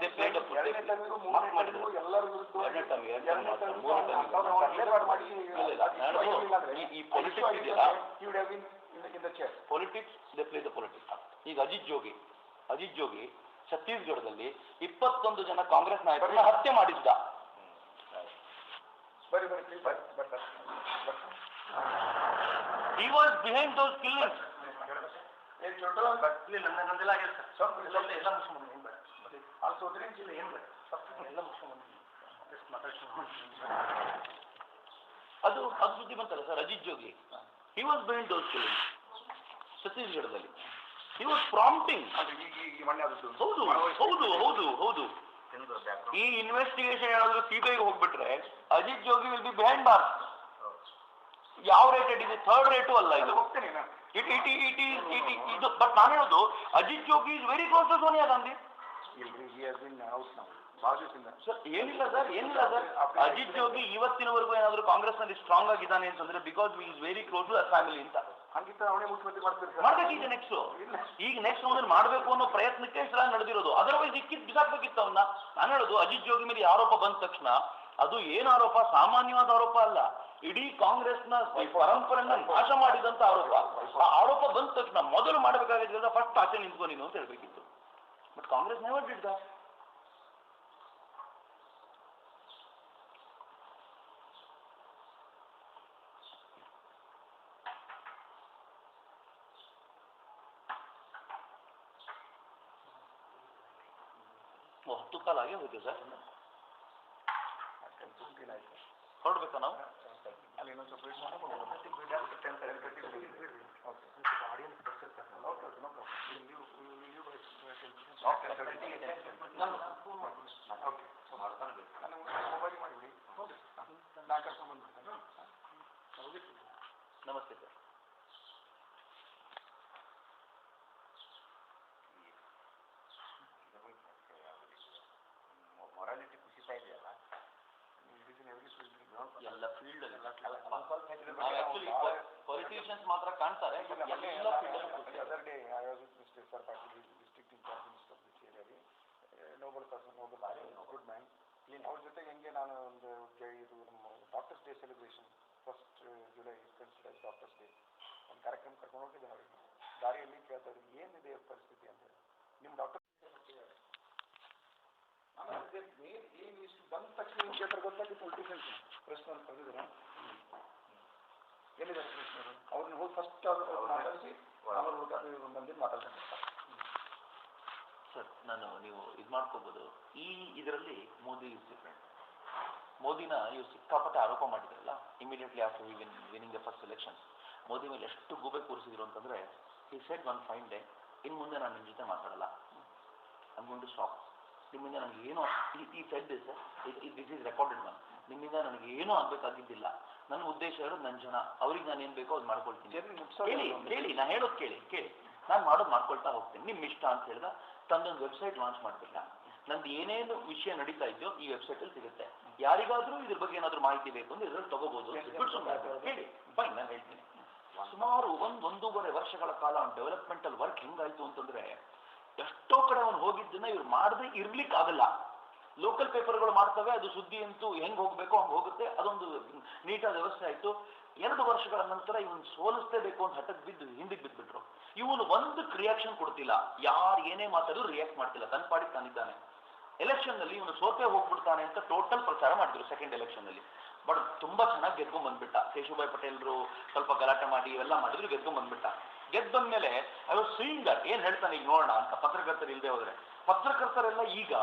They played a term, ಮೂರನೇ ಮಾಡಿದ್ರು. ಎರಡನೇ term, ಎರಡನೇ term ಮೂರನೇ ಅಂದ್ರೆ, ಈ- ಪೊಲಿಟಿಕ್ಸ್ ಇದೆಯಲ್ಲ? Politics they play the politics ಈಗ ಅಜಿತ್ ಜೋಗಿ ಅಜಿತ್ ಜೋಗಿ ಛತ್ತೀಸ್ಗಢದಲ್ಲಿ ಇಪ್ಪತ್ತೊಂದು ಜನ ಕಾಂಗ್ರೆಸ್ ನಾಯಕರನ್ನ ಹತ್ಯೆ ಮಾಡಿದ್ದ. ಹಿ ವಾಸ್ ಬಿಹೈಂಡ್ ದೋಸ್ ಬರ್ರಿ ಬರ್ರಿ. He was behind those killings ಏನ್ ಚೋಟು? ಇಲ್ಲ ನಂದೆಲ್ಲ ಆಗಿಲ್ಲ ಸರ್ ಸ್ವಲ್ಪ ಇಲ್ಲ, ಎಲ್ಲ ಮುಗಿಸ್ಕೊಂಡು ಏನು ಬೇಡ. ಅಲ್ಲಿ ಸೋತ್ರಿ? ಇಲ್ಲ ಏನು ಬೇಡ. ಎಲ್ಲ ಮುಗಿಸ್ಕೊಂಡು ಜಸ್ಟ್ ಮಾತಾಡ್ಸ್ಕೊಂಡು ಅದು ಅದು ಸುದ್ದಿ ಬಂತಲ್ಲ sir Ajit Jogi? He was behind those ಕೇಳಿ ಛತ್ತೀಸ್ಗಢದಲ್ಲಿ. ಹಿ ವಾಸ್ ಪ್ರಾಂಪ್ಟಿಂಗ್ ಹೌದು ಹೌದು ಹೌದು ಹೌದು. ಈ ಇನ್ವೆಸ್ಟಿಗೇಷನ್ ಏನಾದ್ರು ಸಿಬಿಐಗೆ ಹೋಗ್ಬಿಟ್ರೆ Ajit Jogi will be behind bar ಯಾವ ರೇಟ್ ಇದೆ ಥರ್ಡ್ ರೇಟು ಅಲ್ಲ ಇದು. ಹೋಗ್ತೇನೆ ನಾನು. ಇಟ್ ಇಟ್ ಇಟ್ ಇಟ್ ಇದು ಬಟ್ ನಾನು ಹೇಳೋದು Ajit Jogi is very close to Sonia Gandhi. ಇಲ್ರಿ. ಸರ್ ಏನಿಲ್ಲ ಸರ್ ಏನಿಲ್ಲ ಸರ್ ಅಜಿತ್ ಜೋಗಿ ಇವತ್ತಿನವರೆಗೂ ಏನಾದ್ರು ಕಾಂಗ್ರೆಸ್ನಲ್ಲಿ ಸ್ಟ್ರಾಂಗ್ ಆಗಿದ್ದಾನೆ ಅಂತಂದ್ರೆ because we is very close to a family ಅಂತ. ಹಂಗಿತ್ತ ಅವನೇ ಮುಖ್ಯಮಂತ್ರಿ ಮಾಡ್ತಾರೆ ಮಾಡ್ಬೇಕು ಈಗ ನೆಕ್ಸ್ಟ್ ಈಗ ನೆಕ್ಸ್ಟ್ ಅವನ್ನ ಮಾಡಬೇಕು ಅನ್ನೋ ಪ್ರಯತ್ನಕ್ಕೆ ಇಷ್ಟ ನಡೆದಿರೋದು. ಅದರ್ವೈಸ್ ಇಕ್ಕಿದ್ ಬಿಸಾಕ್ಬೇಕಿತ್ತು ಅವನ್ನ ನಾನು ಹೇಳೋದು ಅಜಿತ್ ಜೋಗಿ ಮೇಲೆ ಆರೋಪ ಬಂದ ತಕ್ಷಣ ಅದು ಏನ್ ಆರೋಪ? ಸಾಮಾನ್ಯವಾದ ಆರೋಪ ಅಲ್ಲ. ಇಡೀ ಕಾಂಗ್ರೆಸ್ನ ಪರಂಪರೆಯನ್ನ ನಾಶ ಮಾಡಿದಂತ ಆರೋಪ. ಆ ಆರೋಪ ಬಂದ ತಕ್ಷಣ ಮೊದಲು ಮಾಡಬೇಕಾಗಿದ್ದ ಫಸ್ಟ್ ಆಚೆ ನಿಂತ್ಕೊ ನೀನು ಅಂತ ಹೇಳ್ಬೇಕಿತ್ತು. But Congress never did oh, ಹತ್ತು ಕಾಲ ಆಗೇ ಹೋಯ್ತು ಸರ್. ಹೊರಡ್ಬೇಕಾ ನಾವು? ಅಲ್ಲಿ ಇನ್ನೊಂದು ಸ್ವಲ್ಪ wait ಮಾಡೋಣ. ನನಗೆ ಮೊಬೈಲ್ ಮಾಡಿಬಿಡಿ ನಾ ಕರ್ಕೊಂಡು ಬಂದ್ಬಿಡ್ತೇನೆ ನಮಸ್ತೆ ಸರ್ ಪೊಲಿಟಿಷಿಯನ್ಸ್ ಮಾತ್ರ ಕಾಣ್ತಾರೆ but ಎಲ್ಲ field ಅಲ್ಲೂ The ಕೂತಿದ್ದಾರೆ. ಮಾತ್ರ ಕಾಣ್ತಾರೆ other day I was area, noble person, noble person, good man. ಅವ್ರ ಜೊತೆಗೆ ಹೆಂಗೆ ನಾನು ಒಂದು ಇದು ನಮ್ಮ doctors day celebration first July consider doctors day ಒಂದು ಕಾರ್ಯಕ್ರಮ ಕರ್ಕೊಂಡು ಹೋಗಿದ್ದೆ ಅವರಿಗೆ. ದಾರಿಯಲ್ಲಿ ಕೇಳ್ತಾರೆ ಏನಿದೆ ಪರಿಸ್ಥಿತಿ ಅಂತ ನಿಮ್ಮ ಡಾಕ್ಟರ್ ಆಮೇಲೆ ಮೇನ್ ಏನು ಇಷ್ಟು ಬಂದ ತಕ್ಷಣ ಏನು ಕೇಳ್ತಾರೆ ಗೊತ್ತಾಗಿ ಪೊಲಿಟಿಷಿಯನ್ಸ್ ಪ್ರಶ್ನೆ ಕರೆದಿದ್ದೀರಾ ಕೃಷ್ಣರು ಅವ್ರನ್ನ ಹೋಗಿ ಫಸ್ಟ್ ಅವ್ರು ಮಾತಾಡಿಸಿ ಆಮೇಲೆ ಬಂದು ಮಾತಾಡ್ತಾರೆ. ಸರ್ ನಾನು ನೀವು ಇದು ಮಾಡ್ಕೋಬೋದು. ಈ ಇದರಲ್ಲಿ ಮೋದಿ ಇಸ್ ಡಿಫ್ರೆಂಟ್ ಮೋದಿನ ಇವ್ರು ಸಿಕ್ಕಾಪಟ್ಟೆ ಆರೋಪ ಮಾಡಿದ್ರಲ್ಲ immediately after we win winning the first elections Modi ಮೇಲೆ ಎಷ್ಟು ಗೂಬೆ ಕೂರಿಸಿದ್ರು ಅಂತಂದ್ರೆ ಈ ಸೆಟ್ ಒನ್ ಫೈನ್ ಡೇ ಇನ್ನು ಮುಂದೆ ನಾನು ನಿಮ್ಮ ಜೊತೆ ಮಾತಾಡಲ್ಲ. ಟು ಸ್ಟಾಪ್ ನಿಮ್ಮಿಂದ ನನಗೆ ಏನೋ ಈ ಈ said sir this is recorded man ನಿಮ್ಮಿಂದ ನನಗೆ ಏನೂ ಆಗಬೇಕಾಗಿದ್ದಿಲ್ಲ. ನನ್ನ ಉದ್ದೇಶ ಹೇಳೋದು ನನ್ನ ಜನ. ಅವ್ರಿಗೆ ನಾನು ಏನ್ ಬೇಕೋ ಅದು ಮಾಡ್ಕೊಳ್ತೀನಿ. ಕೇಳಿ ಕೇಳಿ ನಾ ಹೇಳೋದು ಕೇಳಿ ಕೇಳಿ. ನಾನು ಮಾಡೋದು ಮಾಡ್ಕೊಳ್ತಾ ಹೋಗ್ತೀನಿ. ನಿಮ್ ಇಷ್ಟ ಅಂತ ಹೇಳಿದ ತಂದೊಂದು ವೆಬ್ಸೈಟ್ ಲಾಂಚ್ ಮಾಡ್ಬಿಟ್ಟ ನಂದು ಏನೇನು ವಿಷಯ ನಡೀತಾ ಇದೆಯೋ ಈ ವೆಬ್ಸೈಟ್ ಅಲ್ಲಿ ಸಿಗುತ್ತೆ. ಯಾರಿಗಾದ್ರೂ ಇದ್ರ ಬಗ್ಗೆ ಏನಾದ್ರೂ ಮಾಹಿತಿ ಬೇಕು ಅಂದ್ರೆ ಇದ್ರಲ್ಲಿ ತಗೋಬಹುದು. ಹೇಳಿ ಫೈನ್ ನಾನು ಹೇಳ್ತೀನಿ. ಸುಮಾರು ಒಂದ್ ಒಂದೂವರೆ ವರ್ಷಗಳ ಕಾಲ ಡೆವಲಪ್ಮೆಂಟಲ್ ವರ್ಕ್ ಹೆಂಗಾಯ್ತು ಅಂತಂದ್ರೆ ಎಷ್ಟೋ ಕಡೆ ಅವನು ಹೋಗಿದ್ದನ್ನ ಇವ್ರು ಮಾಡದೆ ಇರ್ಲಿಕ್ಕೆ ಆಗಲ್ಲ ಲೋಕಲ್ ಪೇಪರ್ಗಳು ಮಾಡ್ತವೆ, ಅದು ಸುದ್ದಿ ಅಂತೂ ಹೆಂಗ್ ಹೋಗ್ಬೇಕು ಹಂಗೆ ಹೋಗುತ್ತೆ. ಅದೊಂದು ನೀಟಾದ ವ್ಯವಸ್ಥೆ ಆಯ್ತು. ಎರಡು ವರ್ಷಗಳ ನಂತರ ಇವನ್ ಸೋಲಿಸಲೇಬೇಕು ಅಂತ ಹಠಕ್ಕೆ ಬಿದ್ದು ಹಿಂದಿಗೆ ಬಿದ್ಬಿಟ್ರು. ಇವನು ಒಂದು ರಿಯಾಕ್ಷನ್ ಕೊಡ್ತಿಲ್ಲ. ಯಾರು ಏನೇ ಮಾತಾಡಿದ್ರು ರಿಯಾಕ್ಟ್ ಮಾಡ್ತಿಲ್ಲ. ತನ್ನ ಪಾಡಿಗೆ ತಾನಿದ್ದಾನೆ. ಎಲೆಕ್ಷನ್ನಲ್ಲಿ ಇವನು ಸೋತೆ ಹೋಗ್ಬಿಡ್ತಾನೆ ಅಂತ ಟೋಟಲ್ ಪ್ರಚಾರ ಮಾಡಿದ್ರು ಸೆಕೆಂಡ್ ಎಲೆಕ್ಷನ್ನಲ್ಲಿ ಬಟ್ ತುಂಬಾ ಚೆನ್ನಾಗಿ ಗೆದ್ಕೊಂಡ್ ಬಂದ್ಬಿಟ್ಟ. ಕೇಶುಭಾಯ್ ಪಟೇಲ್ರು ಸ್ವಲ್ಪ ಗಲಾಟೆ ಮಾಡಿ ಇವೆಲ್ಲ ಮಾಡಿದ್ರು ಗೆದ್ಕೊಂಡ್ ಬಂದ್ಬಿಟ್ಟ. ಗೆದ್ದ ಬಂದ್ಮೇಲೆ ಐ ವಾಸ್ ಏನ್ ಹೇಳ್ತಾನೆ ಈಗ ನೋಡೋಣ ಅಂತ ಪತ್ರಕರ್ತರು ಇಲ್ಲದೆ ಹೋದ್ರೆ. ಪತ್ರಕರ್ತರೆಲ್ಲ ಈಗ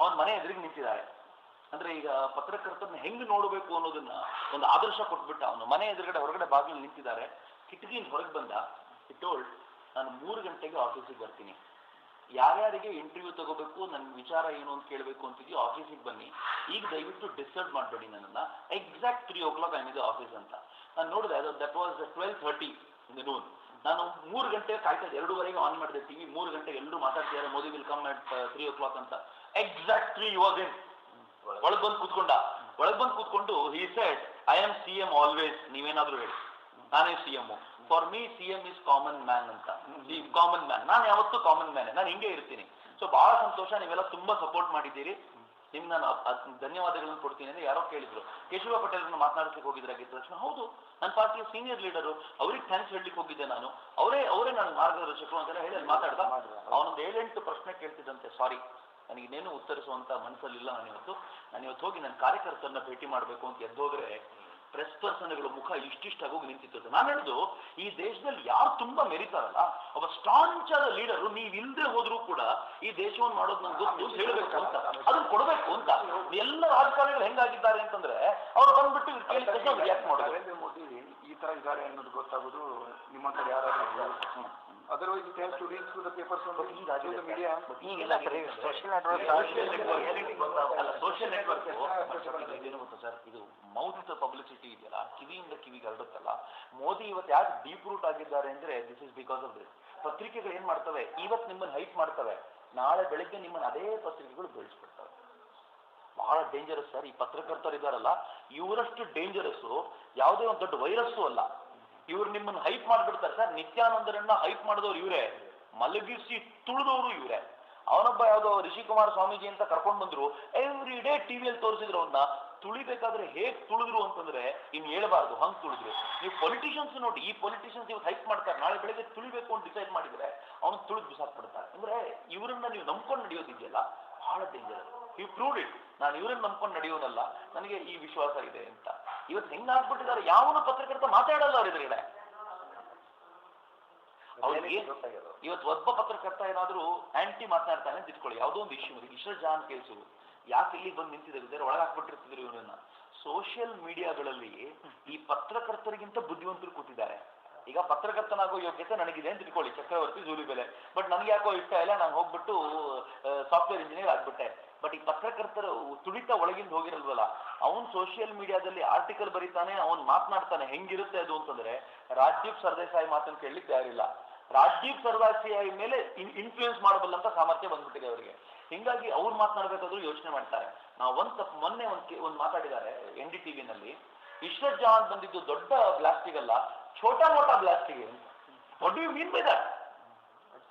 ಅವನ ಮನೆ ಎದುರಿಗೆ ನಿಂತಿದ್ದಾರೆ ಅಂದ್ರೆ ಈಗ ಪತ್ರಕರ್ತರನ್ನ ಹೆಂಗ್ ನೋಡಬೇಕು ಅನ್ನೋದನ್ನ ಒಂದು ಆದರ್ಶ ಕೊಟ್ಬಿಟ್ಟ ಅವನು. ಮನೆ ಎದುರುಗಡೆ ಹೊರಗಡೆ ಬಾಗಿಲು ನಿಂತಿದ್ದಾರೆ ಕಿಟಕಿಯಿಂದ ಹೊರಗೆ ಬಂದ. ಟೋಲ್ಡ್ ನಾನು ಮೂರು ಗಂಟೆಗೆ ಆಫೀಸಿಗೆ ಬರ್ತೀನಿ. ಯಾರ್ಯಾರಿಗೆ ಇಂಟರ್ವ್ಯೂ ತಗೋಬೇಕು ನನ್ನ ವಿಚಾರ ಏನು ಅಂತ ಕೇಳಬೇಕು ಅಂತಿದ್ಯೋ ಆಫೀಸಿಗೆ ಬನ್ನಿ. ಈಗ ದಯವಿಟ್ಟು ಡಿಸ್ಟರ್ಬ್ ಮಾಡಬೇಡಿ ನನ್ನನ್ನ. ಎಕ್ಸಾಕ್ಟ್ ತ್ರೀ ಓ ಕ್ಲಾಕ್ ಆಗಿದೆ ಆಫೀಸ್ ಅಂತ. ನಾನು ನೋಡಿದೆ, ಅದು that was twelve thirty in noon ನಾನು ಮೂರು ಗಂಟೆ ಕಾಯ್ತಾ ಎರಡೂವರೆಗೆ ಆನ್ ಮಾಡಿದೆ ಟಿವಿ ಮೂರು ಗಂಟೆಗೆ ಎಲ್ಲರೂ ಮಾತಾಡ್ತಿದ್ದಾರೆ Modi will come at three o'clock ಅಂತ. ಎಕ್ಸಾಕ್ಟ್ ತ್ರೀ ಇವಾಗ ಒಳಗ್ ಬಂದು ಕೂತ್ಕೊಂಡ. ಒಳಗ್ ಬಂದು ಕೂತ್ಕೊಂಡು he said I am C M always ನೀವೇನಾದ್ರೂ ಹೇಳಿ. ನಾನೇ C M for me C M is common man ಅಂತ. ಕಾಮನ್ ಮ್ಯಾನ್ ನಾನು ಯಾವತ್ತೂ ಕಾಮನ್ ಮ್ಯಾನ್ ನಾನು ಹಿಂಗೆ ಇರ್ತೀನಿ. ಸೊ ಬಹಳ ಸಂತೋಷ. ನೀವೆಲ್ಲ ತುಂಬಾ ಸಪೋರ್ಟ್ ಮಾಡಿದ್ದೀರಿ. ನಿಮ್ಗೆ ನಾನು ಧನ್ಯವಾದಗಳನ್ನು ಕೊಡ್ತೀನಿ ಅಂತ ಯಾರೋ ಕೇಳಿದ್ರು. ಕೇಶವ ಪಟೇಲ್ ಅನ್ನು ಹೋಗಿದ್ರೆ ಹೋಗಿದ್ರಾಗಿದ್ದ ತಕ್ಷಣ? ಹೌದು. ನನ್ನ ಪಾರ್ಟಿಯ ಸೀನಿಯರ್ ಲೀಡರು ಅವ್ರಿಗೆ ಥ್ಯಾಂಕ್ಸ್ ಹೇಳಲಿಕ್ಕೆ ಹೋಗಿದ್ದೆ ನಾನು. ಅವರೇ ಅವರೇ ನನ್ನ ಮಾರ್ಗದರ್ಶಕರು ಅಂತೆಲ್ಲ ಹೇಳಿ ಮಾತಾಡ್ದ. ಅವನೊಂದು ಏಳೆಂಟು ಪ್ರಶ್ನೆ ಕೇಳ್ತಿದ್ದಂತೆ. ಸಾರಿ ನನಗಿನ್ನೇನು ಉತ್ತರಿಸುವಂತ ಮನಸ್ಸಲ್ಲಿಲ್ಲ ನಾನು ಇವತ್ತು ನಾನು ಇವತ್ತು ಹೋಗಿ ನನ್ನ ಕಾರ್ಯಕರ್ತರನ್ನ ಭೇಟಿ ಮಾಡಬೇಕು ಅಂತ ಎದ್ದೋದ್ರೆ ಪ್ರೆಸ್ ಪರ್ಸನ್ಗಳು ಮುಖ ಇಷ್ಟಿಷ್ಟಾಗೋಗಿ ನಿಂತಿತ್ತು ನಾನು ಹೇಳುದು ಈ ದೇಶದಲ್ಲಿ ಯಾರು ತುಂಬಾ ಮೆರಿತಾರಲ್ಲ ಒಬ್ಬ ಸ್ಟಾಂಚ್ ಆದ ಲೀಡರು ನೀವು ಇಲ್ದೆ ಹೋದ್ರೂ ಕೂಡ ಈ ದೇಶವನ್ನು ಮಾಡೋದು ನಂಗೆ ಗೊತ್ತು ಹೇಳ್ಬೇಕು ಅಂತ. ಅದನ್ನ ಕೊಡಬೇಕು ಅಂತ. ಎಲ್ಲ ರಾಜಕಾರಣಿಗಳು ಹೆಂಗಾಗಿದ್ದಾರೆ ಅಂತಂದ್ರೆ ಅವ್ರು ಬಂದ್ಬಿಟ್ಟು ರಿಯಾಕ್ಟ್ ಮಾಡೋದು. ನರೇಂದ್ರ ಮೋದಿ ತರ ಇದ್ದಾರೆ ಅನ್ನೋದು ಗೊತ್ತಾಗೋದು ನಿಮ್ಮಂತ ಯಾರಾದ್ರೂ otherwise it has to reach to the papers ಹೀಗಾಗಿದೆ media But ಈಗೆಲ್ಲ ಸೋಷಿಯಲ್ ನೆಟ್ವರ್ಕ್ ಸೋಷಿಯಲ್ ನೆಟ್ವರ್ಕ್ ಏನು ಗೊತ್ತಾ ಸರ್? ಇದು ಮೌತ್ ಪಬ್ಲಿಸಿಟಿ ಇದೆಯಲ್ಲ ಕಿವಿಯಿಂದ ಕಿವಿಗೆ ಹರಡುತ್ತಲ್ಲ. ಮೋದಿ ಇವತ್ತು ಯಾಕೆ ಡೀಪ್ ರೂಟ್ ಆಗಿದ್ದಾರೆ ಅಂದ್ರೆ this is because of this ಪತ್ರಿಕೆಗಳು ಏನ್ ಮಾಡ್ತವೆ? ಇವತ್ತು ನಿಮ್ಮನ್ನ ಹೈಟ್ ಮಾಡ್ತವೆ. ನಾಳೆ ಬೆಳಿಗ್ಗೆ ನಿಮ್ಮನ್ನ ಅದೇ ಪತ್ರಿಕೆಗಳು ಬೆಳೆಸ್ಬಿಡ್ತವೆ. ಬಹಳ ಡೇಂಜರಸ್ ಸರ್ ಈ ಪತ್ರಕರ್ತರು ಇದಾರಲ್ಲ ಇವರಷ್ಟು ಡೇಂಜರಸ್ ಯಾವುದೇ ಒಂದು ದೊಡ್ಡ ವೈರಸ್ಸು ಅಲ್ಲ. ಇವ್ರು ನಿಮ್ಮನ್ನ ಹೈಪ್ ಮಾಡ್ಬಿಡ್ತಾರೆ ಸರ್. ನಿತ್ಯಾನಂದರನ್ನ ಹೈಪ್ ಮಾಡಿದವ್ರು ಇವರೇ. ಮಲಗಿಸಿ ತುಳಿದವರು ಇವರೇ. ಅವನೊಬ್ಬ ಯಾವುದೋ ಋಷಿಕುಮಾರ ಸ್ವಾಮೀಜಿ ಅಂತ ಕರ್ಕೊಂಡು ಬಂದ್ರು ಎವ್ರಿ ಡೇ ಟಿವಿಯಲ್ಲಿ ತೋರಿಸಿದ್ರು ಅವನ್ನ ತುಳಿಬೇಕಾದ್ರೆ ಹೇಗ್ ತುಳಿದ್ರು ಅಂತಂದ್ರೆ ಇನ್ ಹೇಳ್ಬಾರ್ದು, ಹಂಗ್ ತುಳಿದ್ರು. ನೀವು ಪೊಲಿಟಿಷಿಯನ್ಸ್ ನೋಡಿ, ಈ ಪೊಲಿಟಿಷಿಯನ್ಸ್ ಇವತ್ತು ಹೈಪ್ ಮಾಡ್ತಾರೆ. ನಾಳೆ ಬೆಳಗ್ಗೆ ತುಳಿಬೇಕು ಅಂತ ಡಿಸೈಡ್ ಮಾಡಿದ್ರೆ, ಅವನು ತುಳಿದು ಬಿಸಾಕ್ಬಿಡ್ತಾರೆ. ಅಂದ್ರೆ ಇವರನ್ನ ನೀವು ನಂಬ್ಕೊಂಡು ನಡೆಯೋದಿದೆಯಲ್ಲ? ಬಹಳ ಡೇಂಜರ್ ಯು ಪ್ರೂವ್ ಇಟ್ ನಾನು ಇವರನ್ನ ನಂಬ್ಕೊಂಡು ನಡೆಯೋದಲ್ಲ ನನಗೆ ಈ ವಿಶ್ವಾಸ ಇದೆ ಅಂತ. ಇವತ್ತು ಹೆಂಗಾಗ್ಬಿಟ್ಟಿದ್ದಾರೆ? ಯಾವನು ಪತ್ರಕರ್ತ ಮಾತಾಡಲ್ಲ ಅವ್ರ ಎದುರುಗಡೆ ಅವ್ರಿಗೆ ಇವತ್ತು ಒಬ್ಬ ಪತ್ರಕರ್ತ ಏನಾದ್ರೂ ಆಂಟಿ ಮಾತನಾಡ್ತಾನೆ ಅಂತ ಇಟ್ಕೊಳ್ಳಿ. ಯಾವುದೋ ಒಂದು ಇಶ್ಯೂ ಇಶ್ರ ಜಾನ್ ಕೇಸು. ಯಾಕೆ ಇಲ್ಲಿ ಬಂದು ನಿಂತಿದೆ ಬೇರೆ ಒಳಗೆ ಹಾಕ್ಬಿಟ್ಟಿರ್ತಿದ್ರು ಇವರನ್ನ ಸೋಷಿಯಲ್ ಮೀಡಿಯಾಗಳಲ್ಲಿ ಈ ಪತ್ರಕರ್ತರಿಗಿಂತ ಬುದ್ಧಿವಂತರು ಕೂತಿದ್ದಾರೆ. ಈಗ ಪತ್ರಕರ್ತನಾಗೋ ಯೋಗ್ಯತೆ ನನಗಿದೆ ಅಂತ ಇಟ್ಕೊಳ್ಳಿ. ಚಕ್ರವರ್ತಿ ಜೂಲಿ ಬೆಲೆ. ಬಟ್ ನನಗೆ ಯಾಕೋ ಇಷ್ಟ ಇಲ್ಲ. ನಾನು ಹೋಗ್ಬಿಟ್ಟು ಸಾಫ್ಟ್ವೇರ್ ಇಂಜಿನಿಯರ್ ಆಗ್ಬಿಟ್ಟೆ. ಬಟ್ ಈ ಪತ್ರಕರ್ತರು ತುಳಿತ ಒಳಗಿಂದ ಹೋಗಿರಲ್ವಲ್ಲ, ಅವನ್ ಸೋಷಿಯಲ್ ಮೀಡಿಯಾದಲ್ಲಿ ಆರ್ಟಿಕಲ್ ಬರೀತಾನೆ, ಅವನ್ ಮಾತನಾಡ್ತಾನೆ, ಹೆಂಗಿರುತ್ತೆ ಅದು ಅಂತಂದ್ರೆ, ರಾಜೀವ್ ಸರ್ದೇಸಾಯಿ ಮಾತನ್ನು ಕೇಳಲಿಕ್ಕೆ ತಯಾರಿಲ್ಲ. ರಾಜೀವ್ ಸರ್ದೇಸಾಯಿ ಮೇಲೆ ಇನ್ಫ್ಲೂಯೆನ್ಸ್ ಮಾಡಬಲ್ಲಂತ ಸಾಮರ್ಥ್ಯ ಬಂದ್ಬಿಟ್ಟಿದೆ ಅವರಿಗೆ. ಹಿಂಗಾಗಿ ಅವ್ರು ಮಾತನಾಡ್ಬೇಕಾದ್ರೂ ಯೋಚನೆ ಮಾಡ್ತಾರೆ. ನಾವು ಒಂದ್ ತಪ್ಪು ಮೊನ್ನೆ ಒಂದ್ ಒಂದ್ ಮಾತಾಡಿದ್ದಾರೆ ಎನ್ ಡಿ ಟಿವಿನಲ್ಲಿ ಇಶ್ರತ್ ಜಹಾನ್ ಬಂದಿದ್ದು ದೊಡ್ಡ ಬ್ಲಾಸ್ಟಿಗ್ ಅಲ್ಲ, ಛೋಟಾ ಮೋಟಾ ಬ್ಲಾಸ್ಟಿಗೆ what mean by that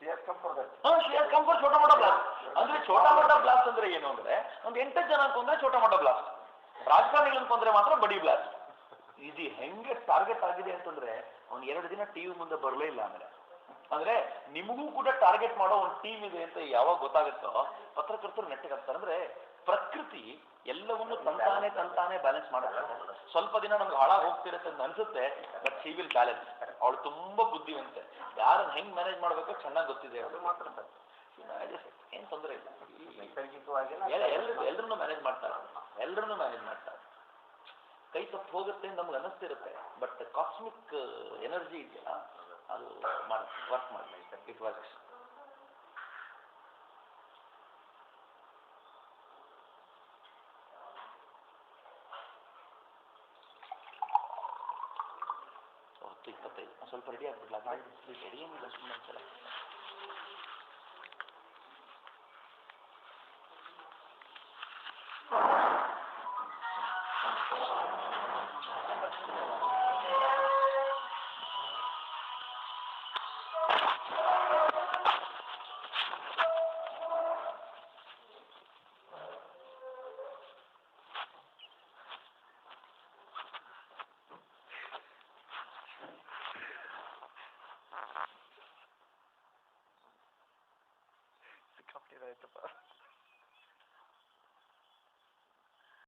for Chota ಮೋಟಾ ಬ್ಲಾಸ್ಟ್ ಅಂದ್ರೆ ಛೋಟ ಮೋಟ ಬ್ಲಾಸ್ಟ್ ಅಂದ್ರೆ ಏನು ಅಂದ್ರೆ ಒಂದು ಎಂಟು ಜನ ಕೊಂದ್ರೆ ಛೋಟ ಮೋಟ ಬ್ಲಾಸ್ಟ್ ರಾಜಕಾರಣಿಗಳು ಕೊಂದ್ರೆ ಮಾತ್ರ ಬಡಿ ಬ್ಲಾಸ್ಟ್ ಇದು ಹೆಂಗೆ ಟಾರ್ಗೆಟ್ ಆಗಿದೆ ಅಂತಂದ್ರೆ ಅವ್ನು ಎರಡು ದಿನ ಟಿವಿ ಮುಂದೆ ಬರಲೇ ಇಲ್ಲ ಅಂದ್ರೆ. ಅಂದ್ರೆ ನಿಮಗೂ ಕೂಡ ಟಾರ್ಗೆಟ್ ಮಾಡೋ ಒಂದು ಟೀಮ್ ಇದೆ ಅಂತ ಯಾವಾಗ ಗೊತ್ತಾಗುತ್ತೋ ಪತ್ರಕರ್ತರು ನೆಟ್ಟಗಾಗ್ತಾರೆ ಅಂದ್ರೆ ಪ್ರಕೃತಿ ಎಲ್ಲವನ್ನು ತಂತಾನೆ ತಂತಾನೆ ಬ್ಯಾಲೆನ್ಸ್ ಮಾಡುತ್ತೆ. ಸ್ವಲ್ಪ ದಿನ ನಮ್ಗೆ ಹಾಳಾಗಿ ಹೋಗ್ತಿರುತ್ತೆ ಅಂತ ಅನ್ಸುತ್ತೆ ಬಟ್ ಶಿ ವಿಲ್ ಬ್ಯಾಲೆನ್ಸ್ ಅವಳು ತುಂಬಾ ಬುದ್ಧಿವಂತೆ. ಯಾರನ್ನ ಹೆಂಗ್ ಮ್ಯಾನೇಜ್ ಮಾಡ್ಬೇಕು ಚೆನ್ನಾಗಿ ಗೊತ್ತಿದೆ ಅವಳು. ಮಾತ್ರ ಏನ್ ತೊಂದರೆ ಇಲ್ಲ. ಎಲ್ಲರೂ ಎಲ್ಲರನ್ನು ಮ್ಯಾನೇಜ್ ಮಾಡ್ತಾರೆ. ಎಲ್ರನ್ನೂ ಮ್ಯಾನೇಜ್ ಮಾಡ್ತಾರೆ. ಕೈ ತಪ್ಪು ಹೋಗುತ್ತೆ ನಮ್ಗೆ ಅನಿಸ್ತಿರುತ್ತೆ ಬಟ್ ಕಾಸ್ಮಿಕ್ ಎನರ್ಜಿ ಇದೆಯಲ್ಲ ಅದು ಮಾಡಿ ವರ್ಕ್ ಮಾಡಿ ಇಟ್ ವರ್ಕ್ಸ್ ಹತ್ತು ಇಪ್ಪತ್ತೈದು ಒಂದ್ ಸ್ವಲ್ಪ ರೆಡಿ ಆಗ್ಬಿಡ್ಲಾ ರೆಡಿ ಏನಿಲ್ಲ ಸುಮ್ಮನೆ ಒಂದ್ಸಲ